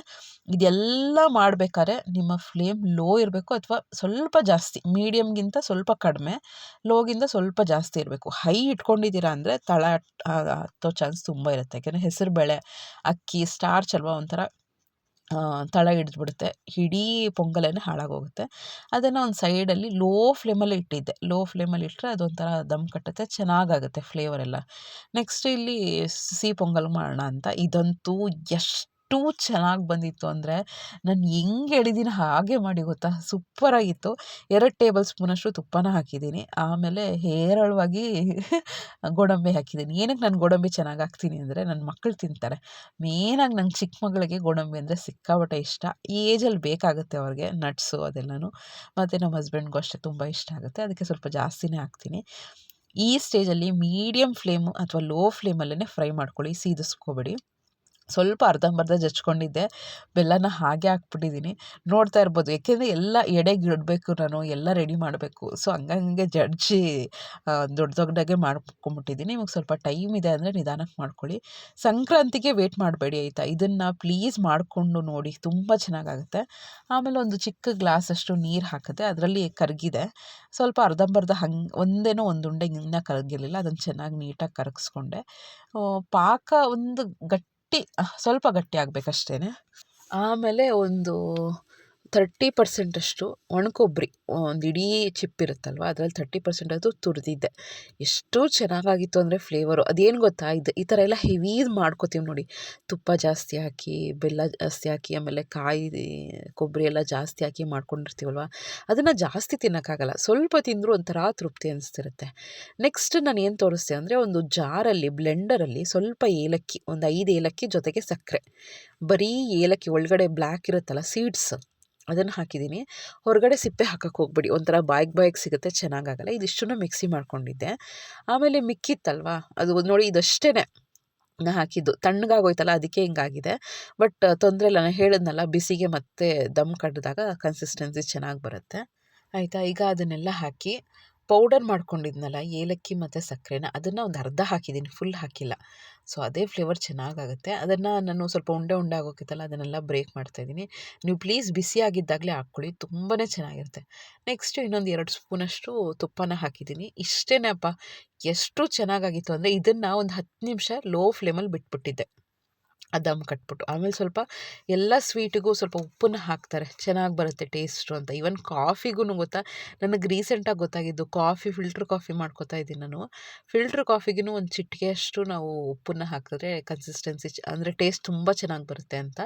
ಇದೆಲ್ಲ ಮಾಡಬೇಕಾದ್ರೆ ನಿಮ್ಮ ಫ್ಲೇಮ್ ಲೋ ಇರಬೇಕು ಅಥವಾ ಸ್ವಲ್ಪ ಜಾಸ್ತಿ ಮೀಡಿಯಮ್ಗಿಂತ ಸ್ವಲ್ಪ ಕಡಿಮೆ ಲೋಗಿಂದ ಸ್ವಲ್ಪ ಜಾಸ್ತಿ ಜಾಸ್ತಿ ಇರಬೇಕು. ಹೈ ಇಟ್ಕೊಂಡಿದ್ದೀರಾ ಅಂದರೆ ತಳ ಹತ್ತೋ ಚಾನ್ಸ್ ತುಂಬ ಇರುತ್ತೆ. ಯಾಕೆಂದರೆ ಹೆಸರು ಬೇಳೆ, ಅಕ್ಕಿ ಸ್ಟಾರ್ಚ್ ಅಲ್ವಾ ಒಂಥರ ತಳ ಹಿಡಿದ್ಬಿಡುತ್ತೆ. ಇಡೀ ಪೊಂಗಲೇ ಹಾಳಾಗೋಗುತ್ತೆ. ಅದನ್ನು ಒಂದು ಸೈಡಲ್ಲಿ ಲೋ ಫ್ಲೇಮಲ್ಲಿ ಇಟ್ಟಿದ್ದೆ. ಲೋ ಫ್ಲೇಮಲ್ಲಿ ಇಟ್ಟರೆ ಅದೊಂಥರ ದಮ್ ಕಟ್ಟುತ್ತೆ, ಚೆನ್ನಾಗಾಗುತ್ತೆ ಫ್ಲೇವರ್ ಎಲ್ಲ. ನೆಕ್ಸ್ಟ್ ಇಲ್ಲಿ ಸಿಹಿ ಪೊಂಗಲ್ ಮಾಡೋಣ ಅಂತ. ಇದಂತೂ ಎಷ್ಟು ಎಷ್ಟು ಚೆನ್ನಾಗಿ ಬಂದಿತ್ತು ಅಂದರೆ ನಾನು ಹೆಂಗೆ ಹೇಳಿದ್ದೀನಿ ಹಾಗೆ ಮಾಡಿ ಗೊತ್ತಾ? ಸೂಪರಾಗಿತ್ತು ಎರಡು ಟೇಬಲ್ ಸ್ಪೂನಷ್ಟು ತುಪ್ಪನ ಹಾಕಿದ್ದೀನಿ. ಆಮೇಲೆ ಹೇರಳವಾಗಿ ಗೋಡಂಬಿ ಹಾಕಿದ್ದೀನಿ. ಏನಕ್ಕೆ ನಾನು ಗೋಡಂಬಿ ಚೆನ್ನಾಗಿ ಹಾಕ್ತೀನಿ ಅಂದರೆ ನನ್ನ ಮಕ್ಕಳು ತಿಂತಾರೆ. ಮೇನಾಗಿ ನಂಗೆ ಚಿಕ್ಕ ಮಗಳಿಗೆ ಗೋಡಂಬಿ ಅಂದರೆ ಸಿಕ್ಕಾಪಟ್ಟೆ ಇಷ್ಟ. ಈ ಏಜಲ್ಲಿ ಬೇಕಾಗುತ್ತೆ ಅವ್ರಿಗೆ ನಟ್ಸು ಅದೆಲ್ಲನೂ. ಮತ್ತು ನಮ್ಮ ಹಸ್ಬೆಂಡ್ಗೂ ಅಷ್ಟೇ ತುಂಬ ಇಷ್ಟ ಆಗುತ್ತೆ. ಅದಕ್ಕೆ ಸ್ವಲ್ಪ ಜಾಸ್ತಿನೇ ಹಾಕ್ತೀನಿ. ಈ ಸ್ಟೇಜಲ್ಲಿ ಮೀಡಿಯಮ್ ಫ್ಲೇಮು ಅಥವಾ ಲೋ ಫ್ಲೇಮಲ್ಲೇ ಫ್ರೈ ಮಾಡ್ಕೊಳ್ಳಿ. ಸೀದಿಸ್ಕೋಬೇಡಿ. ಸ್ವಲ್ಪ ಅರ್ಧಂಬರ್ಧ ಜಚ್ಕೊಂಡಿದ್ದೆ. ಬೆಲ್ಲನ ಹಾಗೆ ಹಾಕ್ಬಿಟ್ಟಿದ್ದೀನಿ. ನೋಡ್ತಾ ಇರ್ಬೋದು. ಏಕೆಂದರೆ ಎಲ್ಲ ಎಡೆಗೆ ಇಡಬೇಕು ನಾನು, ಎಲ್ಲ ರೆಡಿ ಮಾಡಬೇಕು. ಸೊ ಹಂಗಂಗೆ ಜಡ್ಜಿ ದೊಡ್ಡ ದೊಡ್ಡಗೆ ಮಾಡ್ಕೊಂಬಿಟ್ಟಿದ್ದೀನಿ. ನಿಮಗೆ ಸ್ವಲ್ಪ ಟೈಮ್ ಇದೆ ಅಂದರೆ ನಿಧಾನಕ್ಕೆ ಮಾಡ್ಕೊಳ್ಳಿ. ಸಂಕ್ರಾಂತಿಗೆ ವೇಟ್ ಮಾಡಬೇಡಿ ಆಯಿತಾ? ಇದನ್ನು ಪ್ಲೀಸ್ ಮಾಡಿಕೊಂಡು ನೋಡಿ. ತುಂಬ ಚೆನ್ನಾಗಾಗುತ್ತೆ. ಆಮೇಲೆ ಒಂದು ಚಿಕ್ಕ ಗ್ಲಾಸಷ್ಟು ನೀರು ಹಾಕಿದೆ ಅದರಲ್ಲಿ ಕರಗಿದೆ. ಸ್ವಲ್ಪ ಅರ್ಧಂಬರ್ಧ ಹಂಗೆ, ಒಂದೇನೋ ಒಂದು ಉಂಡೆ ಇನ್ನೂ ಕರಗಿರಲಿಲ್ಲ ಅದನ್ನು ಚೆನ್ನಾಗಿ ನೀಟಾಗಿ ಕರಗಿಸ್ಕೊಂಡೆ. ಪಾಕ ಒಂದು ಗಟ್ಟಿ ಗಟ್ಟಿ ಸ್ವಲ್ಪ ಗಟ್ಟಿ ಆಗಬೇಕಷ್ಟೇ ಆಮೇಲೆ ಒಂದು ತರ್ಟಿ ಪರ್ಸೆಂಟಷ್ಟು ಒಣ ಕೊಬ್ಬರಿ ಒಂದು ಇಡೀ ಚಿಪ್ ಇರುತ್ತಲ್ವ, ಅದರಲ್ಲಿ ತರ್ಟಿ ಪರ್ಸೆಂಟ್ ಅದು ತುರಿದಿದ್ದೆ. ಎಷ್ಟು ಚೆನ್ನಾಗಾಗಿತ್ತು ಅಂದರೆ ಫ್ಲೇವರು ಅದೇನು ಗೊತ್ತಾ? ಇದು ಈ ಥರ ಎಲ್ಲ ಹೆವೀದು ಮಾಡ್ಕೋತೀವಿ ನೋಡಿ. ತುಪ್ಪ ಜಾಸ್ತಿ ಹಾಕಿ, ಬೆಲ್ಲ ಜಾಸ್ತಿ ಹಾಕಿ, ಆಮೇಲೆ ಕಾಯಿ, ಕೊಬ್ಬರಿ ಎಲ್ಲ ಜಾಸ್ತಿ ಹಾಕಿ ಮಾಡ್ಕೊಂಡಿರ್ತೀವಲ್ವ, ಅದನ್ನು ಜಾಸ್ತಿ ತಿನ್ನೋಕ್ಕಾಗಲ್ಲ. ಸ್ವಲ್ಪ ತಿಂದರೂ ಒಂಥರ ತೃಪ್ತಿ ಅನಿಸ್ತಿರುತ್ತೆ. ನೆಕ್ಸ್ಟ್ ನಾನು ಏನು ತೋರಿಸ್ತೆ ಅಂದರೆ ಒಂದು ಜಾರಲ್ಲಿ ಬ್ಲೆಂಡರಲ್ಲಿ ಸ್ವಲ್ಪ ಏಲಕ್ಕಿ, ಒಂದು ಐದು ಏಲಕ್ಕಿ ಜೊತೆಗೆ ಸಕ್ಕರೆ. ಬರೀ ಏಲಕ್ಕಿ, ಒಳಗಡೆ ಬ್ಲ್ಯಾಕ್ ಇರುತ್ತಲ್ಲ ಸೀಡ್ಸ್ ಅದನ್ನು ಹಾಕಿದ್ದೀನಿ. ಹೊರಗಡೆ ಸಿಪ್ಪೆ ಹಾಕಕ್ಕೆ ಹೋಗ್ಬಿಡಿ. ಒಂಥರ ಬಾಯ್ಗೆ ಬಾಯ್ಗೆ ಸಿಗುತ್ತೆ ಚೆನ್ನಾಗಾಗಲ್ಲ ಇದಿಷ್ಟನ್ನು ಮಿಕ್ಸಿ ಮಾಡ್ಕೊಂಡಿದ್ದೆ. ಆಮೇಲೆ ಮಿಕ್ಕಿತ್ತಲ್ವಾ? ಅದು ನೋಡಿ ಇದಷ್ಟೇ ನಾ ಹಾಕಿದ್ದು. ತಣ್ಣಗಾಗೋಯ್ತಲ್ಲ, ಅದಕ್ಕೆ ಹಿಂಗಾಗಿದೆ. ಬಟ್ ತೊಂದರೆ ಇಲ್ಲ. ನಾನು ಹೇಳಿದ್ನಲ್ಲ, ಬಿಸಿಗೆ ಮತ್ತೆ ದಮ್ ಕಟ್ಟಿದಾಗ ಕನ್ಸಿಸ್ಟೆನ್ಸಿ ಚೆನ್ನಾಗಿ ಬರುತ್ತೆ. ಆಯಿತಾ? ಈಗ ಅದನ್ನೆಲ್ಲ ಹಾಕಿ ಪೌಡರ್ ಮಾಡ್ಕೊಂಡಿದ್ನಲ್ಲ, ಏಲಕ್ಕಿ ಮತ್ತು ಸಕ್ಕರೆನ, ಅದನ್ನು ಒಂದು ಅರ್ಧ ಹಾಕಿದ್ದೀನಿ ಫುಲ್ ಹಾಕಿಲ್ಲ. ಸೊ ಅದೇ ಫ್ಲೇವರ್ ಚೆನ್ನಾಗಾಗುತ್ತೆ. ಅದನ್ನು ನಾನು ಸ್ವಲ್ಪ ಉಂಡೆ ಉಂಡೆ ಆಗೋಕ್ಕಿತ್ತಲ್ಲ ಅದನ್ನೆಲ್ಲ ಬ್ರೇಕ್ ಮಾಡ್ತಾಯಿದ್ದೀನಿ ನೀವು ಪ್ಲೀಸ್ ಬಿಸಿಯಾಗಿದ್ದಾಗಲೇ ಹಾಕ್ಕೊಳ್ಳಿ ತುಂಬಾ ಚೆನ್ನಾಗಿರುತ್ತೆ. ನೆಕ್ಸ್ಟ್ ಇನ್ನೊಂದು ಎರಡು ಸ್ಪೂನಷ್ಟು ತುಪ್ಪನ ಹಾಕಿದ್ದೀನಿ ಇಷ್ಟೇನಪ್ಪ, ಎಷ್ಟು ಚೆನ್ನಾಗಾಗಿತ್ತು ಅಂದರೆ ಇದನ್ನು ಒಂದು ಹತ್ತು ನಿಮಿಷ ಲೋ ಫ್ಲೇಮಲ್ಲಿ ಬಿಟ್ಬಿಟ್ಟಿದ್ದೆ. ದಮ್ ಕಟ್ಬಿಟ್ಟು. ಆಮೇಲೆ ಸ್ವಲ್ಪ ಎಲ್ಲ ಸ್ವೀಟಿಗೂ ಸ್ವಲ್ಪ ಉಪ್ಪನ್ನ ಹಾಕ್ತಾರೆ. ಚೆನ್ನಾಗಿ ಬರುತ್ತೆ ಟೇಸ್ಟು ಅಂತ. ಈವನ್ ಕಾಫಿಗೂ ಗೊತ್ತಾ, ನನಗೆ ರೀಸೆಂಟಾಗಿ ಗೊತ್ತಾಗಿದ್ದು ಕಾಫಿ, ಫಿಲ್ಟ್ರ್ ಕಾಫಿ ಮಾಡ್ಕೋತಾ ಇದ್ದೀನಿ ನಾನು. ಫಿಲ್ಟ್ರ್ ಕಾಫಿಗೂ ಒಂದು ಚಿಟಿಕೆಯಷ್ಟು ನಾವು ಉಪ್ಪನ್ನ ಹಾಕಿದ್ರೆ ಕನ್ಸಿಸ್ಟೆನ್ಸಿ ಅಂದರೆ ಟೇಸ್ಟ್ ತುಂಬ ಚೆನ್ನಾಗಿ ಬರುತ್ತೆ ಅಂತ.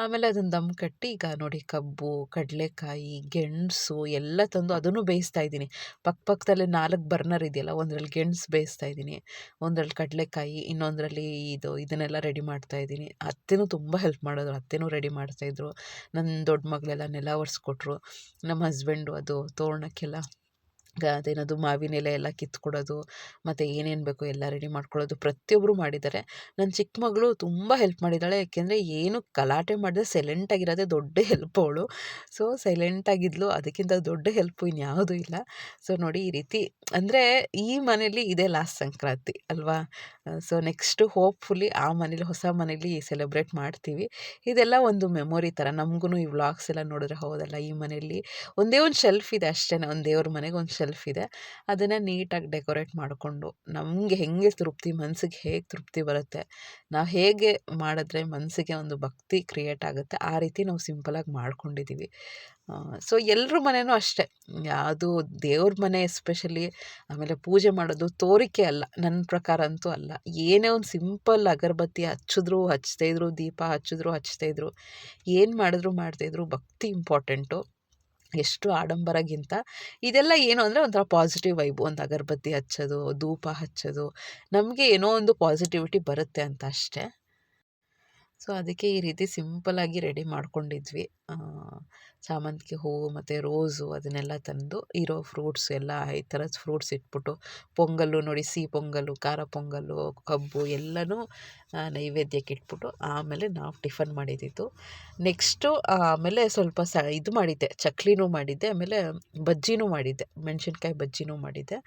ಆಮೇಲೆ ಅದನ್ನು ದಮ್ ಕಟ್ಟಿ ಈಗ ನೋಡಿ ಕಬ್ಬು, ಕಡಲೆಕಾಯಿ, ಗೆಣಸು ಎಲ್ಲ ತಂದು ಅದನ್ನು ಬೇಯಿಸ್ತಾ ಇದ್ದೀನಿ. ಪಕ್ಕ ಪಕ್ಕದಲ್ಲೇ ನಾಲ್ಕು ಬರ್ನರ್ ಇದೆಯಲ್ಲ, ಒಂದರಲ್ಲಿ ಗೆಣಸು ಬೇಯಿಸ್ತಾ ಇದ್ದೀನಿ. ಒಂದರಲ್ಲಿ ಕಡಲೆಕಾಯಿ, ಇನ್ನೊಂದರಲ್ಲಿ ಇದು, ಇದನ್ನೆಲ್ಲ ರೆಡಿ ಮಾಡ್ತಾ ಇದ್ದೀನಿ. ಅತ್ತೆನೂ ತುಂಬ ಹೆಲ್ಪ್ ಮಾಡಿದ್ರು, ಅತ್ತೆನೂ ರೆಡಿ ಮಾಡ್ತಾಯಿದ್ರು ನನ್ನ ದೊಡ್ಡ ಮಗಳೆಲ್ಲ ನೆಲ ಒರೆಸ್ಕೊಟ್ರು. ನಮ್ಮ ಹಸ್ಬೆಂಡು ಅದು ತೋರಣಕ್ಕೆಲ್ಲ ಅದೇನದು ಮಾವಿನ ಎಲೆ ಎಲ್ಲ ಕಿತ್ಕೊಡೋದು, ಮತ್ತು ಏನೇನು ಬೇಕು ಎಲ್ಲ ರೆಡಿ ಮಾಡ್ಕೊಳ್ಳೋದು ಪ್ರತಿಯೊಬ್ಬರು ಮಾಡಿದ್ದಾರೆ. ನನ್ನ ಚಿಕ್ಕ ಮಗಳು ತುಂಬ ಹೆಲ್ಪ್ ಮಾಡಿದ್ದಾಳೆ. ಯಾಕೆಂದರೆ ಏನು ಗಲಾಟೆ ಸೈಲೆಂಟ್ ಆಗಿರೋದೆ ದೊಡ್ಡ ಹೆಲ್ಪ್ ಅವಳು. ಸೊ ಸೈಲೆಂಟಾಗಿದ್ಲು ಅದಕ್ಕಿಂತ ದೊಡ್ಡ ಹೆಲ್ಪು ಇನ್ಯಾವುದೂ ಇಲ್ಲ. ಸೊ ನೋಡಿ ಈ ರೀತಿ, ಅಂದರೆ ಈ ಮನೇಲಿ ಇದೇ ಲಾಸ್ಟ್ ಸಂಕ್ರಾಂತಿ ಅಲ್ವಾ? ಸೊ ನೆಕ್ಸ್ಟು ಹೋಪ್ಫುಲಿ ಆ ಮನೇಲಿ, ಹೊಸ ಮನೇಲಿ ಸೆಲೆಬ್ರೇಟ್ ಮಾಡ್ತೀವಿ. ಇದೆಲ್ಲ ಒಂದು ಮೆಮೊರಿ ಥರ. ನಮಗೂ ಈ ವ್ಲಾಗ್ಸ್ ಎಲ್ಲ ನೋಡಿದ್ರೆ ಹೌದಲ್ಲ, ಈ ಮನೆಯಲ್ಲಿ ಒಂದೇ ಒಂದು ಶೆಲ್ಫ್ ಇದೆ ಅಷ್ಟೇ ಒಂದು ದೇವ್ರ ಮನೆಗೆ ಒಂದು ಶೆಲ್ಫ್ ಇದೆ. ಅದನ್ನು ನೀಟಾಗಿ ಡೆಕೋರೇಟ್ ಮಾಡಿಕೊಂಡು, ನಮಗೆ ಹೇಗೆ ತೃಪ್ತಿ ಮನಸ್ಸಿಗೆ ಹೇಗೆ ತೃಪ್ತಿ ಬರುತ್ತೆ, ನಾವು ಹೇಗೆ ಮಾಡಿದ್ರೆ ಮನಸ್ಸಿಗೆ ಒಂದು ಭಕ್ತಿ ಕ್ರಿಯೇಟ್ ಆಗುತ್ತೆ, ಆ ರೀತಿ ನಾವು ಸಿಂಪಲಾಗಿ ಮಾಡ್ಕೊಂಡಿದ್ದೀವಿ ಸೊ ಎಲ್ಲರ ಮನೆಯೂ ಅಷ್ಟೇ. ಯಾವುದು ದೇವ್ರ ಮನೆ ಎಸ್ಪೆಷಲಿ ಆಮೇಲೆ ಪೂಜೆ ಮಾಡೋದು ತೋರಿಕೆ ಅಲ್ಲ ನನ್ನ ಪ್ರಕಾರ ಅಂತೂ ಅಲ್ಲ. ಏನೇ ಒಂದು ಸಿಂಪಲ್ ಅಗರಬತ್ತಿ ಹಚ್ಚಿದ್ರು ಹಚ್ತಾಯಿದ್ರು ದೀಪ ಹಚ್ಚಿದ್ರು ಹಚ್ತಾಯಿದ್ರು ಏನು ಮಾಡಿದ್ರು ಮಾಡ್ತಾಯಿದ್ರು ಭಕ್ತಿ ಇಂಪಾರ್ಟೆಂಟು ಎಷ್ಟು ಆಡಂಬರಗಿಂತ ಇದೆಲ್ಲ ಏನು ಅಂದರೆ ಒಂಥರ ಪಾಸಿಟಿವ್ ವೈಬು ಒಂದು ಅಗರಬತ್ತಿ ಹಚ್ಚೋದು, ಧೂಪ ಹಚ್ಚೋದು, ನಮಗೆ ಏನೋ ಒಂದು ಪಾಸಿಟಿವಿಟಿ ಬರುತ್ತೆ ಅಂತ ಅಷ್ಟೇ. ಸೊ ಅದಕ್ಕೆ ಈ ರೀತಿ ಸಿಂಪಲ್ಲಾಗಿ ರೆಡಿ ಮಾಡ್ಕೊಂಡಿದ್ವಿ. ಸಾಮಂತಿಗೆ ಹೂವು ಮತ್ತು ರೋಸು ಅದನ್ನೆಲ್ಲ ತಂದು ಇರೋ ಫ್ರೂಟ್ಸ್ ಎಲ್ಲ ಈ ಥರದ ಫ್ರೂಟ್ಸ್ ಇಟ್ಬಿಟ್ಟು ಪೊಂಗಲ್ಲು ನೋಡಿ, ಸಿಹಿ ಪೊಂಗಲ್ಲು ಖಾರ ಪೊಂಗಲ್ಲು ಕಬ್ಬು ಎಲ್ಲನೂ ನೈವೇದ್ಯಕ್ಕೆ ಇಟ್ಬಿಟ್ಟು ಆಮೇಲೆ ನಾವು ಟಿಫನ್ ಮಾಡಿದ್ದಿದ್ದು ನೆಕ್ಸ್ಟು ಆಮೇಲೆ ಸ್ವಲ್ಪ ಸ, ಇದು ಮಾಡಿದ್ದೆ, ಚಕ್ಲಿನೂ ಮಾಡಿದ್ದೆ, ಆಮೇಲೆ ಬಜ್ಜಿನೂ ಮಾಡಿದ್ದೆ, ಮೆಣಸಿನ್ಕಾಯಿ ಬಜ್ಜಿನೂ ಮಾಡಿದ್ದೆ.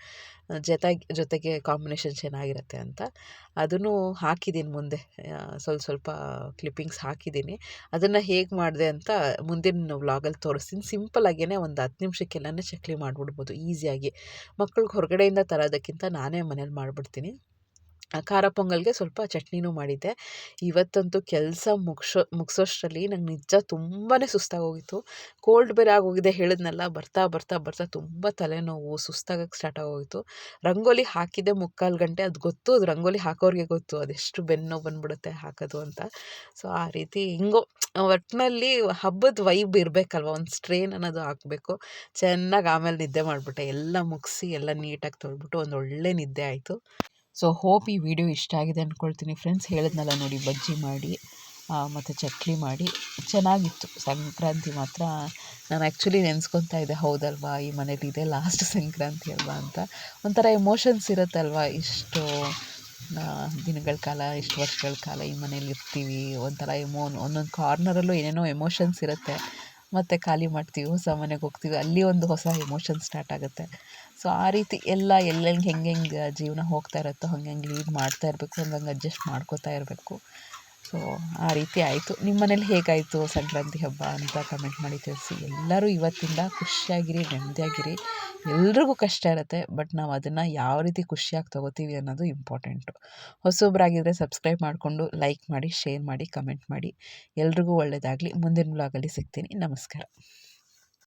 ಜೊತೆಗೆ ಜೊತೆಗೆ ಕಾಂಬಿನೇಷನ್ ಚೆನ್ನಾಗಿರುತ್ತೆ ಅಂತ. ಅದನ್ನು ಹಾಕಿದ್ದೀನಿ ಮುಂದೆ ಸ್ವಲ್ಪ ಸ್ವಲ್ಪ ಕ್ಲಿಪ್ಪಿಂಗ್ಸ್ ಹಾಕಿದ್ದೀನಿ ಅದನ್ನು ಹೇಗೆ ಮಾಡಿದೆ ಅಂತ ಮುಂದಿನ ವ್ಲಾಗಲ್ಲಿ ತೋರಿಸ್ತೀನಿ. ಸಿಂಪಲ್ಲಾಗೇ ಒಂದು ಹತ್ತು ನಿಮಿಷಕ್ಕೆಲ್ಲನೇ ಚಕ್ಲಿ ಮಾಡಿಬಿಡ್ಬೋದು ಈಸಿಯಾಗಿ ಮಕ್ಳಿಗೆ ಹೊರಗಡೆಯಿಂದ ತರೋದಕ್ಕಿಂತ ನಾನೇ ಮನೇಲಿ ಮಾಡಿಬಿಡ್ತೀನಿ. ಖಾರ ಪೊಂಗಲ್ಗೆ ಸ್ವಲ್ಪ ಚಟ್ನಿನೂ ಮಾಡಿದ್ದೆ. ಇವತ್ತಂತೂ ಕೆಲಸ ಮುಗ್ಸೋ, ಮುಗಿಸೋಷ್ಟರಲ್ಲಿ ನಂಗೆ ನಿಜ ತುಂಬಾ ಸುಸ್ತಾಗೋಗಿತ್ತು. ಕೋಲ್ಡ್ ಬೇರೆ ಆಗೋಗಿದೆ ಹೇಳಿದ್ನಲ್ಲ, ಬರ್ತಾ ಬರ್ತಾ ಬರ್ತಾ ತುಂಬ ತಲೆನೋವು ಸುಸ್ತಾಗಕ್ಕೆ ಸ್ಟಾರ್ಟ್ ಆಗೋಗಿತ್ತು. ರಂಗೋಲಿ ಹಾಕಿದ್ದೆ ಮುಕ್ಕಾಲು ಗಂಟೆ. ಅದು ಗೊತ್ತು, ಅದು ರಂಗೋಲಿ ಹಾಕೋರಿಗೆ ಗೊತ್ತು. ಅದೆಷ್ಟು ಬೆನ್ನು ಬಂದ್ಬಿಡುತ್ತೆ ಹಾಕೋದು ಅಂತ. ಸೊ, ಆ ರೀತಿ ಹಿಂಗೋ ಒಟ್ಟಿನಲ್ಲಿ ಹಬ್ಬದ ವೈಬ್ ಇರಬೇಕಲ್ವ? ಒಂದು ಸ್ಟ್ರೇನ್ ಅನ್ನೋದು ಹಾಕಬೇಕು. ಚೆನ್ನಾಗಿ ಆಮೇಲೆ ನಿದ್ದೆ ಮಾಡಿಬಿಟ್ಟೆ. ಎಲ್ಲ ಮುಗಿಸಿ, ಎಲ್ಲ ನೀಟಾಗಿ ತೊಳ್ಬಿಟ್ಟು ಒಂದು ಒಳ್ಳೆ ನಿದ್ದೆ ಆಯಿತು. ಸೊ, ಹೋಪ್ ಈ ವಿಡಿಯೋ ಇಷ್ಟ ಆಗಿದೆ ಅಂದ್ಕೊಳ್ತೀನಿ ಫ್ರೆಂಡ್ಸ್. ಹೇಳಿದ್ನಲ್ಲ ನೋಡಿ, ಬಜ್ಜಿ ಮಾಡಿ ಮತ್ತು ಚಕ್ಲಿ ಮಾಡಿ. ಚೆನ್ನಾಗಿತ್ತು. ಸಂಕ್ರಾಂತಿ ಮಾತ್ರ ನಾನು ಆ್ಯಕ್ಚುಲಿ ನೆನೆಸ್ಕೊತಾ ಇದ್ದೆ, ಹೌದಲ್ವಾ, ಈ ಮನೇಲಿ ಇದೆ ಲಾಸ್ಟ್ ಸಂಕ್ರಾಂತಿ ಅಲ್ವಾ ಅಂತ. ಒಂಥರ ಎಮೋಷನ್ಸ್ ಇರುತ್ತಲ್ವಾ, ಇಷ್ಟು ದಿನಗಳ ಕಾಲ, ಇಷ್ಟು ವರ್ಷಗಳ ಕಾಲ ಈ ಮನೇಲಿ ಇರ್ತೀವಿ, ಒಂಥರ ಎಮೋನ್ ಒಂದೊಂದು ಕಾರ್ನರಲ್ಲೂ ಏನೇನೋ ಎಮೋಷನ್ಸ್ ಇರುತ್ತೆ. ಮತ್ತು ಖಾಲಿ ಮಾಡ್ತೀವಿ ಹೊಸ ಮನೆಗೆ ಹೋಗ್ತೀವಿ, ಅಲ್ಲಿ ಒಂದು ಹೊಸ ಎಮೋಷನ್ ಸ್ಟಾರ್ಟ್ ಆಗುತ್ತೆ. ಸೊ ಆ ರೀತಿ ಎಲ್ಲ ಎಲ್ಲೆಂಗೆ ಹೆಂಗೆಂಗೆ ಹೆಂಗೆ ಜೀವನ ಹೋಗ್ತಾ ಇರುತ್ತೋ, ಹಂಗೆ ಹಂಗೆ ಲೀಡ್ ಮಾಡ್ತಾ ಇರಬೇಕು ಹಂಗಂಗೆ ಅಡ್ಜಸ್ಟ್ ಮಾಡ್ಕೋತಾ ಇರಬೇಕು. ಸೊ ಆ ರೀತಿ ಆಯಿತು. ನಿಮ್ಮ ಮನೇಲಿ ಹೇಗಾಯಿತು ಸಂಕ್ರಾಂತಿ ಹಬ್ಬ ಅಂತ ಕಮೆಂಟ್ ಮಾಡಿ ತಿಳಿಸಿ. ಎಲ್ಲರೂ ಇವತ್ತಿಂದ ಖುಷಿಯಾಗಿರಿ, ನೆಮ್ಮದಿಯಾಗಿರಿ. ಎಲ್ರಿಗೂ ಕಷ್ಟ ಇರುತ್ತೆ ಬಟ್ ನಾವು ಅದನ್ನು ಯಾವ ರೀತಿ ಖುಷಿಯಾಗಿ ತೊಗೋತೀವಿ ಅನ್ನೋದು ಇಂಪಾರ್ಟೆಂಟು ಹೊಸೊಬ್ಬರಾಗಿದ್ದರೆ ಸಬ್ಸ್ಕ್ರೈಬ್ ಮಾಡಿಕೊಂಡು ಲೈಕ್ ಮಾಡಿ ಶೇರ್ ಮಾಡಿ ಕಮೆಂಟ್ ಮಾಡಿ. ಎಲ್ರಿಗೂ ಒಳ್ಳೆಯದಾಗಲಿ ಮುಂದಿನ ಬ್ಲಾಗಲ್ಲಿ ಸಿಗ್ತೀನಿ. ನಮಸ್ಕಾರ.